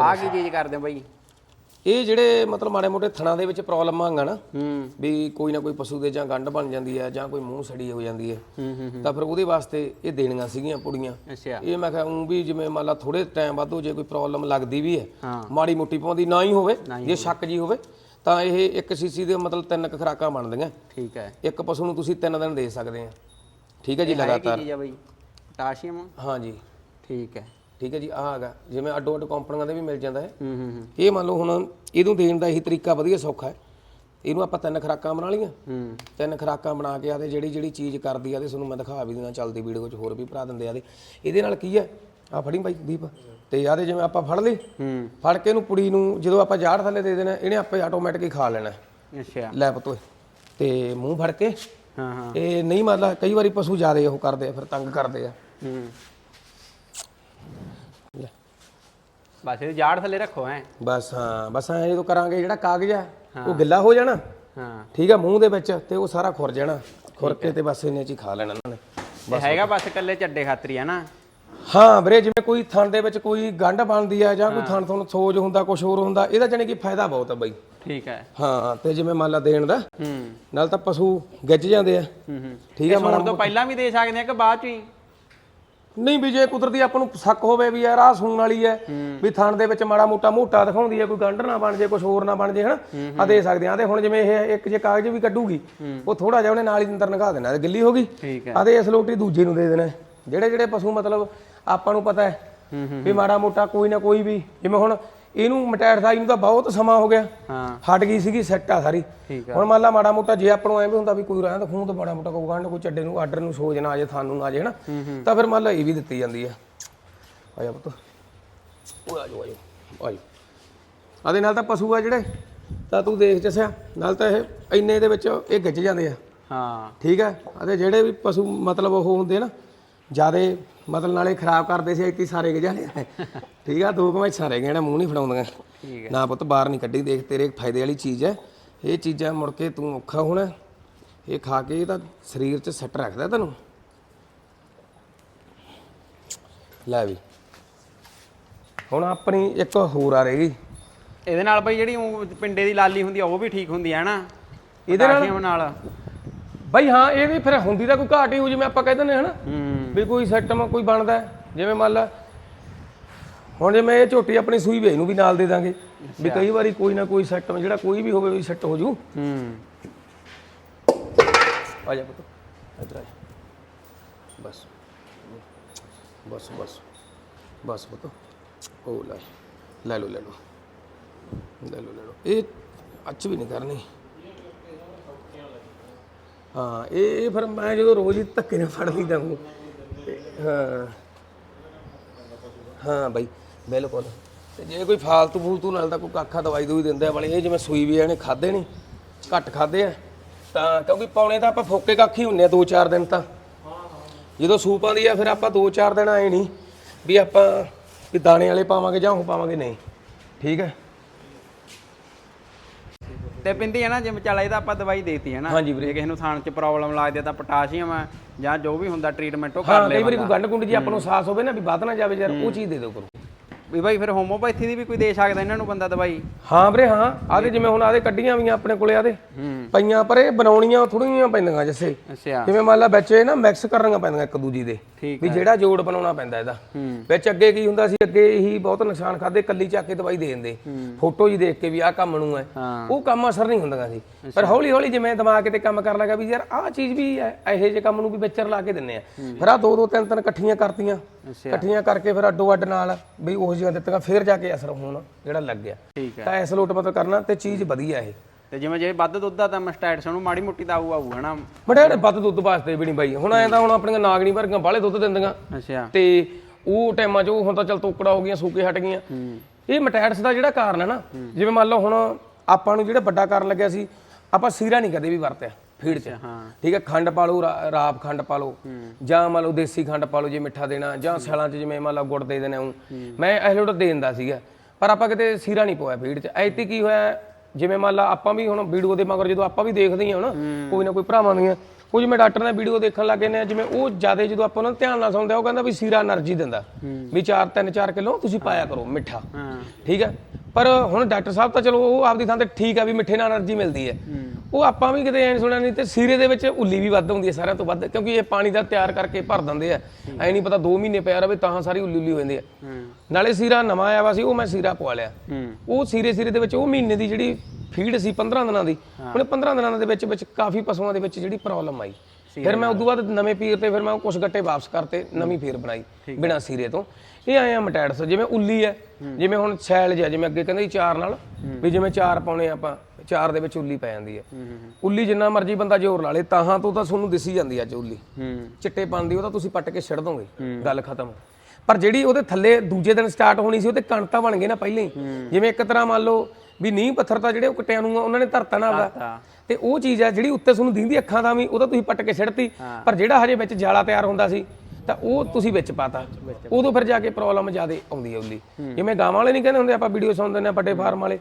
Speaker 2: ਆ ਕੀ ਚੀਜ਼ ਕਰਦੇ ਹੋ ਬਾਈ?
Speaker 1: ਇਹ ਜਿਹੜੇ ਮਤਲਬ ਮਾੜੇ ਮੋਟੇ ਥਣਾ ਦੇ ਵਿੱਚ ਪ੍ਰੋਬਲਮ ਆਂਗਾ ਨਾ
Speaker 2: ਹੂੰ।
Speaker 1: ਵੀ ਕੋਈ ਨਾ ਕੋਈ ਪਸ਼ੂ ਦੇ ਜਾਂ ਗੰਢ ਬਣ ਜਾਂਦੀ ਹੈ ਜਾਂ ਕੋਈ ਮੂੰਹ ਸੜੀ ਹੋ ਜਾਂਦੀ ਹੈ
Speaker 2: ਹੂੰ ਹੂੰ।
Speaker 1: ਤਾਂ ਫਿਰ ਉਹਦੇ ਵਾਸਤੇ ਇਹ ਦੇਣੀਆਂ ਸੀਗੀਆਂ ਪੁੜੀਆਂ।
Speaker 2: ਅੱਛਾ।
Speaker 1: ਇਹ ਮੈਂ ਕਿਹਾ ਉਹ ਵੀ ਜਿਵੇਂ ਮੰਨ ਲਾ ਥੋੜੇ ਟਾਈਮ ਬਾਅਦ ਜੇ ਕੋਈ ਪ੍ਰੋਬਲਮ ਲੱਗਦੀ ਵੀ ਹੈ। ਮਾੜੀ ਮੋਟੀ ਪਾਉਂਦੀ ਨਾ ਹੀ ਹੋਵੇ ਜੇ ਸ਼ੱਕ ਜੀ ਹੋਵੇ ਤਾਂ ਇਹ ਇੱਕ ਸੀਸੀ ਦੇ ਮਤਲਬ ਤਿੰਨ ਕੁ ਖੁਰਾਕਾਂ ਬਣਦੀਆਂ।
Speaker 2: ਠੀਕ ਹੈ।
Speaker 1: ਇੱਕ ਪਸ਼ੂ ਨੂੰ ਤੁਸੀਂ ਤਿੰਨ ਦਿਨ ਦੇ ਸਕਦੇ ਆ। ਠੀਕ ਹੈ ਜੀ ਲਗਾਤਾਰ।
Speaker 2: ਪੋਟਾਸ਼ੀਅਮ?
Speaker 1: ਹਾਂਜੀ
Speaker 2: ਠੀਕ ਹੈ।
Speaker 1: ਠੀਕ ਹੈ ਜੀ ਆਹ ਹੈਗਾ। ਜਿਵੇਂ ਅੱਡੋ ਅੱਡ ਕੰਪਨੀਆਂ ਦੇ ਵੀ ਮਿਲ ਜਾਂਦਾ ਹੈ।
Speaker 2: ਹੂੰ ਹੂੰ
Speaker 1: ਇਹ ਮੰਨ ਲਓ ਹੁਣ ਇਹਨੂੰ ਦੇਣ ਦਾ ਇਹੀ ਤਰੀਕਾ ਵਧੀਆ ਸੌਖਾ ਹੈ। ਇਹਨੂੰ ਆਪਾਂ ਤਿੰਨ ਖਰਾਕਾਂ ਬਣਾ ਲਈਆਂ।
Speaker 2: ਹੂੰ।
Speaker 1: ਤਿੰਨ ਖਰਾਕਾਂ ਬਣਾ ਕੇ ਆਦੇ ਜਿਹੜੀ ਜਿਹੜੀ ਚੀਜ਼ ਕਰਦੀ ਆ ਤੇ ਤੁਹਾਨੂੰ ਮੈਂ ਦਿਖਾ ਵੀ ਦਿੰਦਾ ਚੱਲਦੀ ਵੀਡੀਓ ਵਿੱਚ ਹੋਰ ਵੀ ਭਰਾ ਦਿੰਦੇ ਆਦੇ। ਇਹਦੇ ਨਾਲ ਕੀ ਹੈ? ਆ ਫੜੀ ਬਾਈ ਦੀਪ। ਤੇ ਆਦੇ ਜਿਵੇਂ ਆਪਾਂ ਫੜ ਲਈ
Speaker 2: ਹੂੰ।
Speaker 1: ਫੜ ਕੇ ਇਹਨੂੰ ਪੁੜੀ ਨੂੰ ਜਦੋਂ ਆਪਾਂ ਜਾੜ ਥੱਲੇ ਦੇ ਦੇਣਾ ਇਹਨੇ ਆਪੇ ਆਟੋਮੈਟਿਕ ਹੀ ਖਾ ਲੈਣਾ
Speaker 2: ਅੱਛਾ।
Speaker 1: ਲੈ ਪਤੋਏ ਤੇ ਮੂੰਹ ਫੜ ਕੇ
Speaker 2: ਹਾਂ ਹਾਂ।
Speaker 1: ਇਹ ਨਹੀਂ ਮਤਲਬ ਕਈ ਵਾਰੀ ਪਸ਼ੂ ਜ਼ਿਆਦੇ ਉਹ ਕਰਦੇ ਆ ਫਿਰ ਤੰਗ ਕਰਦੇ ਆ।
Speaker 2: ਹੂੰ।
Speaker 1: ਲੈ।
Speaker 2: ਬਸ ਇਹ ਜਾੜ ਥੱਲੇ ਰੱਖੋ ਐ।
Speaker 1: ਬਸ ਹਾਂ ਬਸ ਐ ਜਦੋਂ ਕਰਾਂਗੇ ਜਿਹੜਾ ਕਾਗਜ਼ ਆ ਉਹ ਗਿੱਲਾ ਹੋ ਜਾਣਾ?
Speaker 2: ਹਾਂ।
Speaker 1: ਠੀਕ ਆ ਮੂੰਹ ਦੇ ਵਿੱਚ ਤੇ ਉਹ ਸਾਰਾ ਖੁਰ ਜਾਣਾ। ਖੁਰ ਕੇ ਤੇ ਬਸ ਇੰਨੇ ਚ ਹੀ ਖਾ ਲੈਣਾ ਇਹਨਾਂ ਨੇ।
Speaker 2: ਇਹ ਹੈਗਾ ਬਸ ਇਕੱਲੇ ਚੱਡੇ ਖਾਤਰੀ ਆ ਨਾ?
Speaker 1: ਹਾਂ ਵੀਰੇ ਜਿਵੇਂ ਕੋਈ ਥਣ ਦੇ ਵਿੱਚ ਕੋਈ ਗੰਢ ਬਣਦੀ ਆ ਜਾਂ ਕੋਈ ਥਣ ਤੁਹਾਨੂੰ ਸੋਜ ਹੁੰਦਾ ਕੁਝ ਹੋਰ ਹੁੰਦਾ ਇਹਦਾ ਜਾਨੀ ਕਿ ਫਾਇਦਾ ਬਹੁਤ ਆ ਬਾਈ।
Speaker 2: ਠੀਕ ਹੈ
Speaker 1: ਹਾਂ ਤੇ ਜਿਵੇਂ ਮੰਨ ਲਾ ਦੇਣ ਦਾ
Speaker 2: ਹੂੰ।
Speaker 1: ਨਾਲ ਤਾਂ ਪਸ਼ੂ ਗਿੱਜ ਜਾਂਦੇ ਆ।
Speaker 2: ਹੂੰ ਹੂੰ।
Speaker 1: ਠੀਕ ਆ
Speaker 2: ਸੌਣ ਤੋਂ ਪਹਿਲਾਂ ਵੀ ਦੇ ਸਕਦੇ ਆ ਕਿ ਬਾਅਦ ਚ ਹੀ?
Speaker 1: ਨਹੀਂ ਵੀ ਜੇ ਕੁਦਰਤੀ ਆਪਾਂ ਨੂੰ ਸ਼ੱਕ ਹੋਵੇ ਵੀ ਯਾਰ ਆਹ ਸੂਣ ਵਾਲੀ ਹੈ ਵੀ ਥਣ ਦੇ ਵਿੱਚ ਮਾੜਾ ਮੋਟਾ ਮੋਟਾ ਦਿਖਾਉਂਦੀ ਹੈ ਕੋਈ ਗੰਢ ਨਾ ਬਣ ਜੇ ਕੁਝ ਹੋਰ ਨਾ ਬਣ ਜੇ ਹਨਾ? ਆ ਦੇ ਸਕਦੇ ਆ ਤੇ ਹੁਣ ਜਿਵੇਂ ਇਹ ਇੱਕ ਜੇ ਕਾਗਜ਼ ਵੀ ਕੱਢੂਗੀ ਉਹ ਥੋੜਾ ਜਿਹਾ ਉਹਨੇ ਨਾਲ ਹੀ ਅੰਦਰ ਨਗਾ ਦੇਣਾ ਤੇ ਗਿੱਲੀ ਹੋ ਗਈ। ਆ ਤੇ ਇਸ ਲੋਟੀ ਦੂਜੇ ਨੂੰ ਦੇ ਦੇਣਾ। ਜਿਹੜੇ ਜਿਹੜੇ ਪਸ਼ੂ ਮਤਲਬ ਆਪਾਂ ਨੂੰ ਪਤਾ ਹੂੰ ਵੀ ਮਾੜਾ ਮੋਟਾ ਕੋਈ ਨਾ ਕੋਈ ਵੀ ਜਿਵੇਂ ਹੁਣ ਇਹਨੂੰ ਮਟੈਰ ਸਾਈ ਨੂੰ ਤਾਂ ਬਹੁਤ ਸਮਾਂ ਹੋ ਗਿਆ।
Speaker 2: ਹਾਂ।
Speaker 1: ਹਟ ਗਈ ਸੀਗੀ ਸੈੱਟ ਆ ਸਾਰੀ।
Speaker 2: ਠੀਕ ਆ।
Speaker 1: ਹੁਣ ਮੰਨ ਲਾ ਮਾੜਾ ਮੋਟਾ ਜੇ ਆਪਾਂ ਨੂੰ ਐਵੇਂ ਹੁੰਦਾ ਵੀ ਕੋਈ ਰਹਿਣ ਤਾਂ ਖੂਨ ਤੋਂ ਮਾੜਾ ਮੋਟਾ ਕੋਈ ਗੰਢ ਕੋਈ ਚੱਡੇ ਨੂੰ ਆਰਡਰ ਨੂੰ ਸੋਜ ਨਾ ਆ ਜੇ ਥਾਨ ਨੂੰ ਨਾ ਆ ਜੇ ਹਨਾ? ਤਾਂ ਫਿਰ ਮੰਨ ਲਾ ਇਹ ਵੀ ਦਿੱਤੀ ਜਾਂਦੀ ਆ। ਆ ਜਾ ਪੁੱਤ। ਉਹ ਆ ਜਾ ਆ ਜਾ ਆ ਜਾ। ਆਦੇ ਨਾਲ ਤਾਂ ਪਸ਼ੂ ਆ ਜਿਹੜੇ ਤਾਂ ਤੂੰ ਦੇਖ ਜਸਿਆ ਨਾਲ ਤਾਂ ਇਹ ਇੰਨੇ ਦੇ ਵਿੱਚ ਇਹ ਗੱਜ ਜਾਂਦੇ ਆ।
Speaker 2: ਹਾਂ।
Speaker 1: ਠੀਕ ਹੈ ਅਤੇ ਜਿਹੜੇ ਵੀ ਪਸ਼ੂ ਮਤਲਬ ਉਹ ਹੁੰਦੇ ਨਾ ਜਿਆਦੇ ਮਤਲਬ ਨਾਲੇ ਖਰਾਬ ਕਰਦੇ ਸੀ ਇੱਥੇ ਸਾਰੇ ਗਜਾਲੇ ਠੀਕ ਆ। ਦੋ ਕੁ ਮੈਸਾਂ ਰਹਿ ਗਈਆਂ ਨਾ ਮੂੰਹ ਨਹੀਂ ਫੜਾਉਂਦੀਆਂ।
Speaker 2: ਠੀਕ
Speaker 1: ਨਾ ਪੁੱਤ ਬਾਹਰ ਨਹੀਂ ਕੱਢੀ ਦੇਖ ਤੇਰੇ ਫਾਇਦੇ ਵਾਲੀ ਚੀਜ਼ ਹੈ। ਇਹ ਚੀਜ਼ਾਂ ਮੁੜ ਕੇ ਤੂੰ ਔਖਾ ਹੋਣਾ। ਇਹ ਖਾ ਕੇ ਇਹ ਤਾਂ ਸਰੀਰ 'ਚ ਸੱਟ ਰੱਖਦਾ ਤੈਨੂੰ। ਲੈ ਵੀ। ਹੁਣ ਆਪਣੀ ਇੱਕ ਹੋਰ ਆ ਰਹੀ
Speaker 2: ਇਹਦੇ ਨਾਲ ਬਈ ਜਿਹੜੀ ਊਂ ਪਿੰਡੇ ਦੀ ਲਾਲੀ ਹੁੰਦੀ ਆ ਉਹ ਵੀ ਠੀਕ ਹੁੰਦੀ ਹੈ ਨਾ
Speaker 1: ਇਹਦੇ ਨਾਲ ਬਈ ਹਾਂ ਇਹ ਵੀ ਫਿਰ ਹੁੰਦੀ ਤਾਂ ਕੋਈ ਘਾਟ ਹੀ ਹੋ ਜਿਵੇਂ ਆਪਾਂ ਕਹਿ ਦਿੰਦੇ ਹਾਂ ਨਾ
Speaker 2: ਹੂੰ।
Speaker 1: ਵੀ ਕੋਈ ਸਿਸਟਮ ਕੋਈ ਬਣਦਾ ਹੈ। ਜਿਵੇਂ ਮੰਨ ਲਾ ਹੁਣ ਜੇ ਮੈਂ ਇਹ ਝੋਟੀ ਆਪਣੀ ਸੂਈ ਵੇ ਨੂੰ ਵੀ ਨਾਲ ਦੇ ਦਾਂਗੇ ਵੀ ਕਈ ਵਾਰੀ ਕੋਈ ਨਾ ਕੋਈ ਸਿਸਟਮ ਜਿਹੜਾ ਕੋਈ ਵੀ ਹੋਵੇ ਵੀ ਸੈੱਟ ਹੋ ਜੂ
Speaker 2: ਹੂੰ।
Speaker 1: ਆ ਜਾ ਪੁੱਤ ਇੱਧਰ ਆ ਜਾ। ਬਸ। ਬਸ ਬਸ। ਬਸ ਪੁੱਤ। ਉਹ ਲੈ ਲੈ ਲਓ ਲੈ ਲਓ। ਲੈ ਲਓ ਲੈ ਲਓ। ਇਹ ਅੱਛ ਵੀ ਨਹੀਂ ਕਰਨੀ। ਹਾਂ ਇਹ ਇਹ ਫਿਰ ਮੈਂ ਜਦੋਂ ਰੋਜ਼ ਹੀ ਧੱਕੇ ਨਾਲ ਫੜ ਲਈਦਾ ਹੂੰ ਹਾਂ। ਹਾਂ ਬਾਈ ਬਿਲਕੁਲ। ਤੇ ਜੇ ਕੋਈ ਫਾਲਤੂ ਫੂਲਤੂ ਨਾਲ ਤਾਂ ਕੋਈ ਕਾਖਾ ਦਵਾਈ ਦੂਈ ਦਿੰਦਾ ਆ ਵਾਲੇ। ਇਹ ਜਿਵੇਂ ਸੂਈ ਵੀ ਆ, ਇਹਨੇ ਖਾਦੇ ਨਹੀਂ ਘੱਟ ਖਾਦੇ ਆ। ਤਾਂ ਕਿਉਂਕਿ ਪੌਣੇ ਤਾਂ ਆਪਾਂ ਫੋਕੇ ਕੱਖ ਹੀ ਹੁੰਨੇ ਆ ਦੋ ਚਾਰ ਦਿਨ ਤਾਂ। ਜਦੋਂ ਸੂਪ ਆਉਂਦੀ ਆ ਫਿਰ ਆਪਾਂ ਦੋ ਚਾਰ ਦਿਨ ਆਏ ਨਹੀਂ ਵੀ ਆਪਾਂ ਵੀ ਦਾਣੇ ਵਾਲੇ ਪਾਵਾਂਗੇ ਜਾਂ ਉਹ ਪਾਵਾਂਗੇ ਨਹੀਂ। ਠੀਕ ਹੈ?
Speaker 2: ਤੇ ਪਿੰਦੀ ਹੈ ਨਾ ਜਿਵੇਂ ਚੱਲ ਇਹਦਾ ਆਪਾਂ ਦਵਾਈ ਦੇਤੀ ਹੈ ਨਾ
Speaker 1: ਹਾਂਜੀ ਵੀਰੇ।
Speaker 2: ਜੇ ਕਿਸੇ ਨੂੰ ਥਾਣ 'ਚ ਪ੍ਰੋਬਲਮ ਲੱਗਦੀ ਹੈ ਤਾਂ ਪੋਟਾਸ਼ੀਅਮ ਹੈ ਜਾਂ ਜੋ ਵੀ ਹੁੰਦਾ ਟ੍ਰੀਟਮੈਂਟ ਉਹ
Speaker 1: ਹਾਂ
Speaker 2: ਕਰ ਲੈ
Speaker 1: ਕਈ ਵਾਰੀ ਕੋਈ ਗੰਢ ਗੁੰਡ ਜੀ ਆਪਾਂ ਨੂੰ ਸਾਹਸ ਹੋਵੇ ਨਾ ਵੀ ਵੱਧ ਨਾ ਜਾਵੇ ਯਾਰ ਉਹ ਚੀਜ਼ ਦੇ ਦਿਓ ਕਰੋ।
Speaker 2: ਵੀ ਬਾਈ ਫਿਰ ਹੋਮੋਪੈਥੀ ਦੀ ਵੀ ਕੋਈ ਦੇ ਸਕਦਾ ਇਹਨਾਂ ਨੂੰ ਬੰਦਾ ਦਵਾਈ?
Speaker 1: ਹਾਂ ਵੀਰੇ ਹਾਂ। ਆਦੇ ਜਿਵੇਂ ਹੁਣ ਆਦੇ ਕੱਢੀਆਂ ਵੀਆਂ ਆਪਣੇ ਕੋਲੇ ਆਦੇ ਪਈਆਂ ਪਰ ਇਹ ਬਣਾਉਣੀਆਂ ਥੋੜੀਆਂ ਪੈਂਦੀਆਂ ਜੱਸੇ।
Speaker 2: ਅੱਛਾ।
Speaker 1: ਜਿਵੇਂ ਮੰਨ ਲਾ ਵਿੱਚ ਇਹ ਨਾ ਮਿਕਸ ਕਰਨੀਆਂ ਪੈਂਦੀਆਂ ਇੱਕ ਦੂਜੀ ਦੇ। ਵੀ ਜਿਹੜਾ ਜੋੜ ਬਣਾਉਣਾ ਪੈਂਦਾ ਇਹਦਾ। ਵਿੱਚ ਅੱਗੇ ਕੀ ਹੁੰਦਾ ਸੀ ਅੱਗੇ ਇਹੀ ਬਹੁਤ ਨੁਕਸਾਨ ਖਾਦੇ ਕੱਲੀ ਚੱਕ ਕੇ ਦਵਾਈ ਦੇ ਦਿੰਦੇ। ਫੋਟੋ ਜੀ ਦੇਖ ਕੇ ਵੀ ਆਹ ਕੰਮ ਨੂੰ ਹੈ। ਉਹ ਕੰਮ ਅਸਰ ਨਹੀਂ ਹੁੰਦੀਆਂ ਸੀ। ਪਰ ਹੌਲੀ ਹੌਲੀ ਜਿਵੇਂ ਦਿਮਾਗ ਤੇ ਕੰਮ ਕਰਨ ਲੱਗਾ ਵੀ ਯਾਰ ਆਹ ਚੀਜ਼ ਵੀ ਹੈ ਇਹੋ ਜਿਹੇ ਕੰਮ ਨੂੰ ਵੀ ਵਿਚਰ ਲਾ ਕੇ ਦਿੰਨੇ ਆ। ਫਿਰ ਆ ਦੋ ਦੋ ਤਿੰਨ ਤਿੰਨ ਇਕੱਠੀਆਂ ਕਰਤੀਆਂ। ਇਕੱਠੀਆਂ ਕਰਕੇ ਫਿਰ ਅੱਡੋ ਅੱਡ ਨਾਲ ਵੀ ਉਹ ਜਿਹੀਆਂ ਦਿੱਤੀਆਂ ਫਿਰ ਜਾ ਕੇ ਅਸਰ ਹੋਣ ਜਿਹੜਾ ਲੱਗ ਗਿਆ।
Speaker 2: ਠੀਕ ਹੈ।
Speaker 1: ਤਾਂ ਇਸ ਲੋਟ ਮਤਲਬ ਕਰਨਾ ਤੇ ਚੀਜ਼ ਵਧੀਆ ਇਹ।
Speaker 2: ਤੇ ਜਿਵੇਂ ਜੇ ਵੱਧ ਦੁੱਧ ਤਾਂ ਮਸਟੈਟਸ ਨੂੰ ਮਾੜੀ ਮੁੱਟੀ ਤਾਂ ਆਊ ਆਊ ਹਨਾ?
Speaker 1: ਬੜਾ ਵੱਧ ਦੁੱਧ ਵਾਸਤੇ ਵੀ ਨਹੀਂ ਬਾਈ। ਹੁਣ ਐਂ ਤਾਂ ਹੁਣ ਆਪਣੀਆਂ ਨਾਗਣੀ ਵਰਗੀਆਂ ਬਾਹਲੇ ਦੁੱਧ ਦਿੰਦੀਆਂ।
Speaker 2: ਅੱਛਾ।
Speaker 1: ਤੇ ਉਹ ਟਾਈਮਾਂ 'ਚ ਉਹ ਹੁਣ ਤਾਂ ਚਲ ਤੋਕੜਾ ਹੋ ਗਈਆਂ ਸੂਕੇ ਹਟ ਗਈਆਂ। ਇਹ ਮਟੈਟਸ ਦਾ ਜਿਹੜਾ ਕਾਰਨ ਹੈ ਨਾ ਜਿਵੇਂ ਮੰਨ ਲਓ ਹੁਣ ਆਪਾਂ ਨੂੰ ਜਿਹੜਾ ਵੱਡਾ ਕਾਰਨ ਲੱਗਿਆ ਸੀ ਆਪਾਂ ਸੀਰਾ ਨਹੀਂ ਕਦੇ ਵੀ ਵਰਤਿਆ। ਫੀਡ ਚ। ਠੀਕ ਹੈ ਖੰਡ ਪਾ ਲਓ ਰਾਬ ਖੰਡ ਪਾ ਲਓ। ਜਾਂ ਮੰਨ ਲਓ ਦੇਸੀ ਖੰਡ ਪਾ ਲਓ ਜੇ ਮਿੱਠਾ ਦੇਣਾ ਜਾਂ ਸੈਲਾਂ ਚ ਜਿਵੇਂ ਮੰਨ ਲਓ ਗੁੜ ਦੇ ਦੇਣਾ ਹੂੰ। ਮੈਂ ਐਲੋਟ ਦੇ ਦਿੰਦਾ ਸੀਗਾ। ਪਰ ਆਪਾਂ ਕਿਤੇ ਸੀਰਾ ਨਹੀਂ ਪਵਾਇਆ ਫੀਡ ਚ। ਐਤੀ ਕੀ ਹੋਇਆ ਜਿਵੇਂ ਮੰਨ ਲਾ ਆਪਾਂ ਵੀ ਹੁਣ ਵੀਡੀਓ ਦੇ ਮਗਰ ਜਦੋਂ ਆਪਾਂ ਵੀ ਦੇਖਦੇ ਹਾਂ ਹੁਣ ਕੋਈ ਨਾ ਕੋਈ ਭਰਾਵਾਂ ਦੀਆਂ ਕੁਝ ਮੈਂ ਡਾਕਟਰ ਨੇ ਵੀਡੀਓ ਦੇਖਣ ਲੱਗੇ ਨੇ ਜਿਵੇਂ ਉਹ ਜ਼ਿਆਦਾ ਜਦੋਂ ਆਪਾਂ ਉਹਨਾਂ ਧਿਆਨ ਨਾਲ ਸੁਣਦੇ ਉਹ ਕਹਿੰਦਾ ਵੀ ਸੀਰਾ એનર્ਜੀ ਦਿੰਦਾ। ਵੀ 4 3 4 ਕਿਲੋ ਤੁਸੀਂ ਪਾਇਆ ਕਰੋ ਮਿੱਠਾ। ਠੀਕ ਹੈ? ਪਰ ਹੁਣ ਡਾਕਟਰ ਸਾਹਿਬ ਤਾਂ ਚਲੋ ਉਹ ਆਪਦੀ ਥਾਂ ਤੇ ਠੀਕ ਆ ਵੀ ਮਿੱਠੇ ਨਾਲ એનર્ਜੀ ਮਿਲਦੀ ਹੈ। ਉਹ ਆਪਾਂ ਵੀ ਕਿਤੇ ਐਂ ਸੁਣਿਆ ਨਹੀਂ ਤੇ ਸੀਰੇ ਦੇ ਵਿੱਚ ਉੱਲੀ ਵੀ ਵੱਧ ਹੁੰਦੀ ਹੈ ਸਾਰਿਆਂ ਤੋਂ ਵੱਧ ਕਿਉਂਕਿ ਇਹ ਪਾਣੀ ਦਾ ਤਿਆਰ ਕਰਕੇ ਭਰ ਦਿੰਦੇ ਆ। ਐ ਨਹੀਂ ਪਤਾ 2 ਮਹੀਨੇ ਪਿਆ ਰਵੇ ਤਾਂ ਸਾਰੀ ਉੱਲੀ ਉੱਲੀ ਹੋ ਜਾਂਦੀ ਹੈ।
Speaker 2: ਹੂੰ।
Speaker 1: ਨਾਲੇ ਸੀਰਾ ਨਵਾਂ ਆਇਆ ਵਾ ਸੀ ਉਹ ਮੈਂ ਸੀਰਾ ਪਵਾ ਲਿਆ। ਉਹ ਸੀਰੇ ਸੀਰੇ ਦੇ ਵਿੱਚ ਉਹ ਮਹੀਨੇ ਦੀ ਜਿਹੜੀ ਫੀਡ ਸੀ 15 ਦਿਨਾਂ ਦੀ ਉਹਨੇ 15 ਦਿਨਾਂ ਦੇ ਵਿੱਚ ਵਿੱਚ ਕਾਫੀ ਪਸ਼ੂਆਂ ਦੇ ਵਿੱਚ ਜਿਹੜੀ ਪ੍ਰੋਬਲਮ ਆਈ। ਫਿਰ ਮੈਂ ਉਦੋਂ ਬਾਅਦ ਨਵੇਂ ਪੀਰ ਤੇ ਫਿਰ ਮੈਂ ਕੁਝ ਗੱਟੇ ਵਾਪਸ ਕਰਤੇ ਨਵੀਂ ਫੀਰ ਬਣਾਈ ਬਿਨਾ ਸੀਰੇ ਤੋਂ। ਇਹ ਆਏ ਆ ਮਟੈਟਸ ਜਿਵੇਂ ਉੱਲੀ ਹੈ ਜਿਵੇਂ ਹੁਣ ਸੈਲ ਜਿਹਾ ਜਿਵੇਂ ਅੱਗੇ ਕਹਿੰਦੇ ਚਾਰ ਨਾਲ ਵੀ ਜਿਵੇਂ ਚਾਰ ਪਾਉਣੇ ਆਪਾਂ। ਚਾਰ ਦੇ ਵਿੱਚ ਉੱਲੀ ਪੈ ਜਾਂਦੀ ਹੈ। ਉੱਲੀ ਜਿੰਨਾ ਮਰਜ਼ੀ ਬੰਦਾ ਜ਼ੋਰ ਲਾ ਲੇ ਤਾਹਾਂ ਤੋਂ ਤਾਂ ਤੁਹਾਨੂੰ ਦਿਸੀ ਜਾਂਦੀ ਆ ਅੱਜ ਉੱਲੀ।
Speaker 2: ਹੂੰ।
Speaker 1: ਚਿੱਟੇ ਪਾਉਂਦੀ ਉਹ ਤਾਂ ਤੁਸੀਂ ਪੱਟ ਕੇ ਛੱਡ ਦੋਗੇ ਗੱਲ ਖਤਮ। ਪਰ ਜਿਹੜੀ ਉਹਦੇ ਥੱਲੇ ਦੂਜੇ ਦਿਨ ਸਟਾਰਟ ਹੋਣੀ ਸੀ ਉਹ ਤੇ ਕਣਤਾ ਬਣ ਗਏ ਨਾ ਪਹਿਲਾਂ ਹੀ। ਜਿਵੇਂ ਇੱਕ ਤਰ੍ਹਾਂ ਮੰਨ ਲਓ ਵੀ ਨੀਂਹ ਪੱਥਰ ਤਾਂ ਜਿਹੜੇ ਉਹ ਕਟਿਆਂ ਨੂੰ ਉਹਨਾਂ ਨੇ ਧਰਤਾ ਨਾ ਆਪਦਾ।
Speaker 2: ਤਾਂ
Speaker 1: ਉਹ ਚੀਜ਼ ਆ ਜਿਹੜੀ ਉੱਤੇ ਤੁਹਾਨੂੰ ਦਿੰਦੀ ਅੱਖਾਂ ਦਾ ਵੀ ਉਹ ਤਾਂ ਤੁਸੀਂ ਪੱਟ ਕੇ ਛੱਡਤੀ ਪਰ ਜਿਹੜਾ ਹਜੇ ਵਿੱਚ ਜਾਲਾ ਤਿਆਰ ਹੁੰਦਾ ਸੀ ਤਾਂ ਉਹ ਤੁਸੀਂ ਵਿੱਚ ਪਾਤਾ। ਉਦੋਂ ਫਿਰ ਜਾ ਕੇ ਪ੍ਰੋਬਲਮ ਜ਼ਿਆਦਾ ਆਉਂਦੀ ਹੈ ਉਹਦੀ। ਜਿਵੇਂ ਗਾਵਾਂ ਵਾਲੇ ਨਹੀਂ ਕਹਿੰਦੇ ਹੁੰਦੇ ਆਪਾਂ ਵੀਡੀਓ ਸੁਣਦੇ ਨੇ ਵੱਡੇ ਫਾਰਮ ਵਾਲੇ।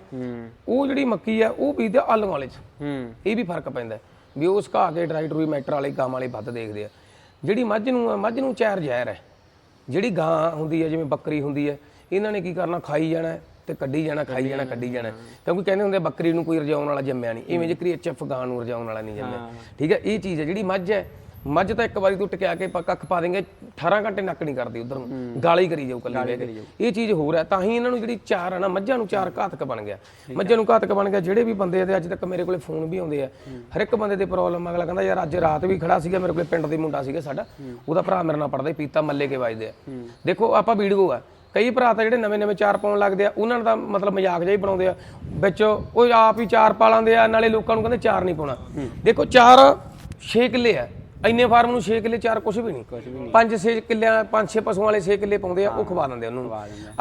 Speaker 1: ਉਹ ਜਿਹੜੀ ਮੱਕੀ ਆ ਉਹ ਆ ਆਲੂ ਵਾਲੇ ਚ। ਇਹ ਵੀ ਫ਼ਰਕ ਪੈਂਦਾ। ਵੀ ਉਹ ਸੁਕਾ ਕੇ ਡਰਾਈ ਟਰੂਈ ਮੈਟਰ ਵਾਲੇ ਗਾਂ ਵਾਲੇ ਵੱਧ ਦੇਖਦੇ ਆ। ਜਿਹੜੀ ਮੱਝ ਨੂੰ ਆ, ਮੱਝ ਨੂੰ ਚੈਰ ਜ਼ਹਿਰ ਹੈ। ਜਿਹੜੀ ਗਾਂ ਹੁੰਦੀ ਹੈ ਜਿਵੇਂ ਬੱਕਰੀ ਹੁੰਦੀ ਹੈ ਇਹਨਾਂ ਨੇ ਕੀ ਕਰਨਾ ਖਾਈ ਜਾਣਾ ਤੇ ਕੱਢੀ ਜਾਣਾ ਖਾਈ ਜਾਣਾ ਕੱਢੀ ਜਾਣਾ। ਕਿਉਂਕਿ ਕਹਿੰਦੇ ਹੁੰਦੇ ਬੱਕਰੀ ਨੂੰ ਕੋਈ ਰਜਾਉਣ ਵਾਲਾ ਜੰਮਿਆ ਨਹੀਂ। ਇਵੇਂ ਜਿਕਰੀ ਐਚਐਫ ਗਾਂ ਨੂੰ ਰਜਾਉਣ ਵਾਲਾ ਨਹੀਂ ਜੰਮਿਆ। ਠੀਕ ਹੈ ਇਹ ਚੀਜ਼ ਹੈ। ਜਿਹੜੀ ਮੱਝ ਹੈ ਮੱਝ ਤਾਂ ਇੱਕ ਵਾਰੀ ਤੂੰ ਟਕਿਆ ਕੇ ਪ- ਕੱਖ ਪਾ ਦੇਂਗੇ 18 ਘੰਟੇ ਨੱਕ ਨਹੀਂ ਕਰਦੀ ਉਧਰ ਨੂੰ। ਗਾਲੀ ਕਰੀ ਜਾਊ ਕੱਲੀ ਬਹਿ ਕੇ। ਇਹ ਚੀਜ਼ ਹੋਰ ਹੈ ਤਾਂ ਹੀ ਇਹਨਾਂ ਨੂੰ ਜਿਹੜੀ ਚਾਰ ਹੈ ਨਾ ਮੱਝਾਂ ਨੂੰ ਚਾਰ ਘਾਤਕ ਬਣ ਗਿਆ। ਮੱਝਾਂ ਨੂੰ ਘਾਤਕ ਬਣ ਗਿਆ ਜਿਹੜੇ ਵੀ ਬੰਦੇ ਤੇ ਅੱਜ ਤੱਕ ਮੇਰੇ ਕੋਲੇ ਫੋਨ ਵੀ ਆਉਂਦੇ ਆ। ਹਰ ਇੱਕ ਬੰਦੇ ਦੇ ਪ੍ਰੋਬਲਮ ਅਗਲਾ ਕਹਿੰਦਾ ਯਾਰ ਅੱਜ ਰਾਤ ਵੀ ਖੜਾ ਸੀਗਾ ਮੇਰੇ ਕੋਲੇ ਪਿੰਡ ਦੇ ਮੁੰਡਾ ਸੀਗਾ ਸਾਡਾ। ਉਹਦਾ ਭਰਾ ਮੇਰੇ ਨਾਲ ਪੜਦਾ ਪੀਤਾ ਮੱਲੇ ਕੇ ਵੱਜਦੇ ਆ। ਦੇਖੋ ਆਪਾਂ ਵੀਡੀਓ ਆ। ਕਈ ਭਰਾ ਤਾਂ ਜਿਹੜੇ ਨਵੇਂ ਨਵੇਂ ਚਾਰ ਪਾਉਣ ਲੱਗਦੇ ਆ ਉਹਨਾਂ ਦਾ ਮਤਲਬ ਮਜ਼ਾਕ ਜਿਹਾ ਹੀ ਬਣਾਉਂਦੇ ਆ। ਵਿੱਚ ਉਹ ਆਪ ਹੀ ਚਾਰ ਪਾ ਲਾਂਦੇ ਆ ਨਾਲੇ ਲੋਕਾਂ ਨੂੰ ਕਹਿੰਦੇ ਚਾਰ ਨਹੀਂ ਪਾਉਣਾ। ਦੇਖੋ ਚਾਰ 6 ਕਿੱਲੇ ਆ। ਇੰਨੇ ਫਾਰਮ ਨੂੰ 6 ਕਿੱਲੇ ਚਾਰ ਕੁਝ ਵੀ ਨਹੀਂ। ਪੰਜ 6 ਕਿੱਲਿਆਂ ਪੰਜ 6 ਪਸ਼ੂਆਂ ਵਾਲੇ 6 ਕਿੱਲੇ ਪਾਉਂਦੇ ਆ ਉਹ ਖਵਾ ਦਿੰਦੇ ਆ ਉਹਨੂੰ।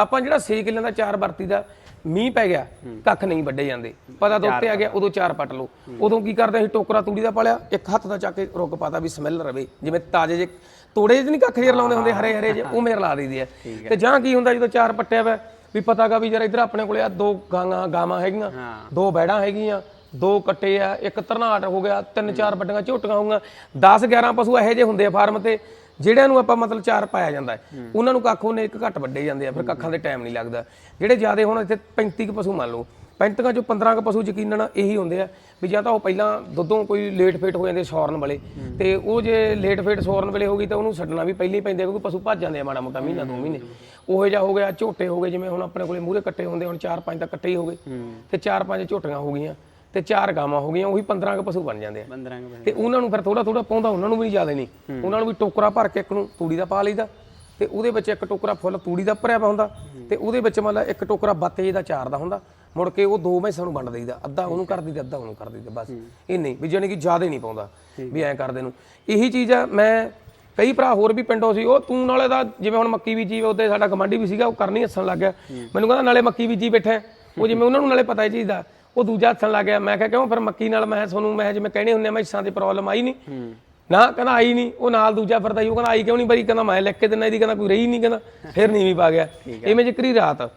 Speaker 1: ਆਪਾਂ ਜਿਹੜਾ 6 ਕਿੱਲਿਆਂ ਦਾ ਚਾਰ ਵਰਤੀਦਾ ਮੀਂਹ ਪੈ ਗਿਆ ਕੱਖ ਨਹੀਂ ਵੱਡੇ ਜਾਂਦੇ। ਪਤਾ ਤਾਂ ਉੱਤੇ ਆ ਗਿਆ ਉਦੋਂ ਚਾਰ ਪੱਟ ਲਓ। ਉਦੋਂ ਕੀ ਕਰਦੇ ਸੀ ਟੋਕਰਾ ਤੂੜੀ ਦਾ ਪਾਲਿਆ ਇੱਕ ਹੱਥ ਦਾ ਚੱਕ ਕੇ ਰੁੱਗ ਪਾਤਾ ਵੀ ਸਮੈਲ ਰਵੇ। ਜਿਵੇਂ ਤਾਜ਼ੇ ਜੇ ਤੋੜੇ ਜਿਹੇ ਨਹੀਂ ਕੱਖ ਜੇਰ ਲਾਉਂਦੇ ਹੁੰਦੇ ਹਰੇ ਹਰੇ ਜੇ ਉਹ ਮੇਰ ਲਾ ਦਈਦੀ ਹੈ। ਤੇ ਜਾਂ ਕੀ ਹੁੰਦਾ ਜਦੋਂ ਚਾਰ ਪੱਟਿਆ ਵਾ ਵੀ ਪਤਾਗਾ ਵੀ ਯਾਰ ਇਧਰ ਆਪਣੇ ਕੋਲੇ ਆ ਦੋ ਗਾਂਗਾ ਗਾਵਾਂ ਹੈਗੀਆਂ ਦੋ ਬੈੜਾਂ ਹੈਗੀਆਂ ਦੋ ਕੱਟੇ ਆ ਇੱਕ ਤਰਨਾਟ ਹੋ ਗਿਆ ਤਿੰਨ ਚਾਰ ਵੱਡੀਆਂ ਝੋਟੀਆਂ ਹੋਊਗੀਆਂ 10 11 ਪਸ਼ੂ ਇਹੋ ਜਿਹੇ ਹੁੰਦੇ ਆ ਫਾਰਮ ਤੇ ਜਿਹੜਿਆਂ ਨੂੰ ਆਪਾਂ ਮਤਲਬ ਚਾਰ ਪਾਇਆ ਜਾਂਦਾ ਹੈ। ਉਹਨਾਂ ਨੂੰ ਕੱਖ ਉਹਨੇ ਇੱਕ ਘੱਟ ਵੱਡੇ ਜਾਂਦੇ ਆ ਫਿਰ ਕੱਖਾਂ ਦੇ ਟਾਈਮ ਨਹੀਂ ਲੱਗਦਾ। ਜਿਹੜੇ ਜਿਆਦੇ ਹੁਣ ਇੱਥੇ 35 ਕੁ ਪਸ਼ੂ ਮੰਨ ਲਓ 35 ਚੋਂ 15 ਕੁ ਪਸ਼ੂ ਯਕੀਨਨ ਇਹੀ ਹੁੰਦੇ ਆ ਵੀ ਜਾਂ ਤਾਂ ਉਹ ਪਹਿਲਾਂ ਦੁੱਧੋਂ ਕੋਈ ਲੇਟ ਫੇਟ ਹੋ ਜਾਂਦੇ ਸੌਰਨ ਵਾਲੇ ਤੇ ਉਹ ਜੇ ਲੇਟ ਫੇਟ ਸੌਰਨ ਵੇਲੇ ਹੋ ਗਈ ਤਾਂ ਉਹਨੂੰ ਛੱਡਣਾ ਵੀ ਪਹਿਲਾਂ ਹੀ ਪੈਂਦਾ ਕਿਉਂਕਿ ਪਸ਼ੂ ਭੱਜ ਜਾਂਦੇ ਆ ਮਾੜਾ ਮੋਟਾ ਮਹੀਨਾ ਦੋ ਮਹੀਨੇ। ਉਹੋ ਜਿਹਾ ਹੋ ਗਿਆ ਝੋਟੇ ਹੋ ਗਏ ਜਿਵੇਂ ਹੁਣ ਆਪਣੇ ਕੋਲੇ ਮੂਹਰੇ ਕੱਟੇ ਹੁੰਦੇ ਹੁਣ 4-5 ਤਾਂ ਕੱਟੇ ਹੀ ਹੋ ਗਏ। ਤੇ 4-5 ਝੋਟੀਆਂ ਹੋ ਗਈਆਂ। ਤੇ ਚਾਰ ਗਾਵਾਂ ਹੋ ਗਈਆਂ ਉਹੀ 15 ਕੁ ਪਸ਼ੂ ਬਣ ਜਾਂਦੇ ਆ।
Speaker 2: 15 ਕੁ
Speaker 1: ਤੇ ਉਹਨਾਂ ਨੂੰ ਫਿਰ ਥੋੜਾ ਥੋੜਾ ਪਾਉਂਦਾ ਉਹਨਾਂ ਨੂੰ ਵੀ ਨਹੀਂ ਜ਼ਿਆਦਾ ਨਹੀਂ। ਉਹਨਾਂ ਨੂੰ ਵੀ ਟੋਕਰਾ ਭਰ ਕੇ ਇੱਕ ਨੂੰ ਤੂੜੀ ਦਾ ਪਾ ਲਈਦਾ ਤੇ ਉਹਦੇ ਵਿੱਚ ਇੱਕ ਟੋਕਰਾ ਫੁੱਲ ਤੂੜੀ ਦਾ ਭਰਿਆ ਹੁੰਦਾ ਤੇ ਉਹਦੇ ਵਿੱਚ ਮਤਲਬ ਇੱਕ ਟੋਕਰਾ ਬੱਤੇ ਦਾ ਚਾਰ ਦਾ ਹੁੰਦਾ ਮੁੜ ਕੇ ਉਹ ਦੋ ਮੈਸਾਂ ਨੂੰ ਵੰਡ ਦਈਦਾ ਅੱਧਾ ਉਹਨੂੰ ਕਰ ਦਈਦਾ ਅੱਧਾ ਉਹਨੂੰ ਕਰ ਦਈਦਾ ਬਸ। ਇਹ ਨਹੀਂ ਵੀ ਜਾਣੀ ਕਿ ਜ਼ਿਆਦਾ ਨਹੀਂ ਪਾਉਂਦਾ ਵੀ ਐਂ ਕਰਦੇ ਨੂੰ। ਇਹੀ ਚੀਜ਼ ਆ ਮੈਂ ਕਈ ਭਰਾ ਹੋਰ ਵੀ ਪਿੰਡੋਂ ਸੀ ਉਹ ਤੂੰ ਨਾਲੇ ਦਾ ਜਿਵੇਂ ਹੁਣ ਮੱਕੀ ਬੀਜੀ ਉਹਦੇ ਸਾਡਾ ਗਮਾਂਡੀ ਵੀ ਸੀਗਾ ਉਹ ਕਰਨੀ ਹੱਸਣ ਲੱਗ ਗਿਆ। ਮੈਨੂੰ ਕਹਿੰਦਾ ਨਾਲੇ ਮੱਕੀ ਬੀਜੀ ਬੈਠਾ ਹੈ। ਉਹ ਜਿਵੇਂ ਉਹਨਾਂ ਨੂੰ ਨਾਲੇ ਪਤਾ ਇਹ ਚੀਜ਼ ਦਾ ਉਹ ਦੂਜਾ ਹੱਸਣ ਲੱਗ ਗਿਆ। ਮੈਂ ਕਿਹਾ ਕਿਉਂ? ਫਿਰ ਮੱਕੀ ਨਾਲ ਮੈਂ ਤੁਹਾਨੂੰ ਮੈਂ ਜਿਵੇਂ ਕਹਿਣੇ ਹੁੰਦੇ ਆ ਮੈਂ ਹਿੱਸਾਂ ਦੀ ਪ੍ਰੋਬਲਮ ਆਈ ਨਹੀਂ। ਨਾ ਕਹਿੰਦਾ ਆਈ ਨਹੀਂ। ਉਹ ਨਾਲ ਦੂਜਾ ਫਿਰਦਾ ਉਹ ਕਹਿੰਦਾ ਆਈ ਕਿਉਂ ਨਹੀਂ ਬਰੀ ਕਹਿੰਦਾ ਮੈਂ ਲਿਖ ਕੇ ਦਿੰਦਾ ਇਹਦੀ ਕਹਿੰਦਾ ਕੋਈ ਰਹੀ ਨਹੀਂ? ਕਹਿੰਦਾ ਫਿਰ [LAUGHS] ਨੀਵੀਂ ਪਾ ਗਿਆ। ਇਵੇਂ ਜਿਕਰੀ ਰਾਤ।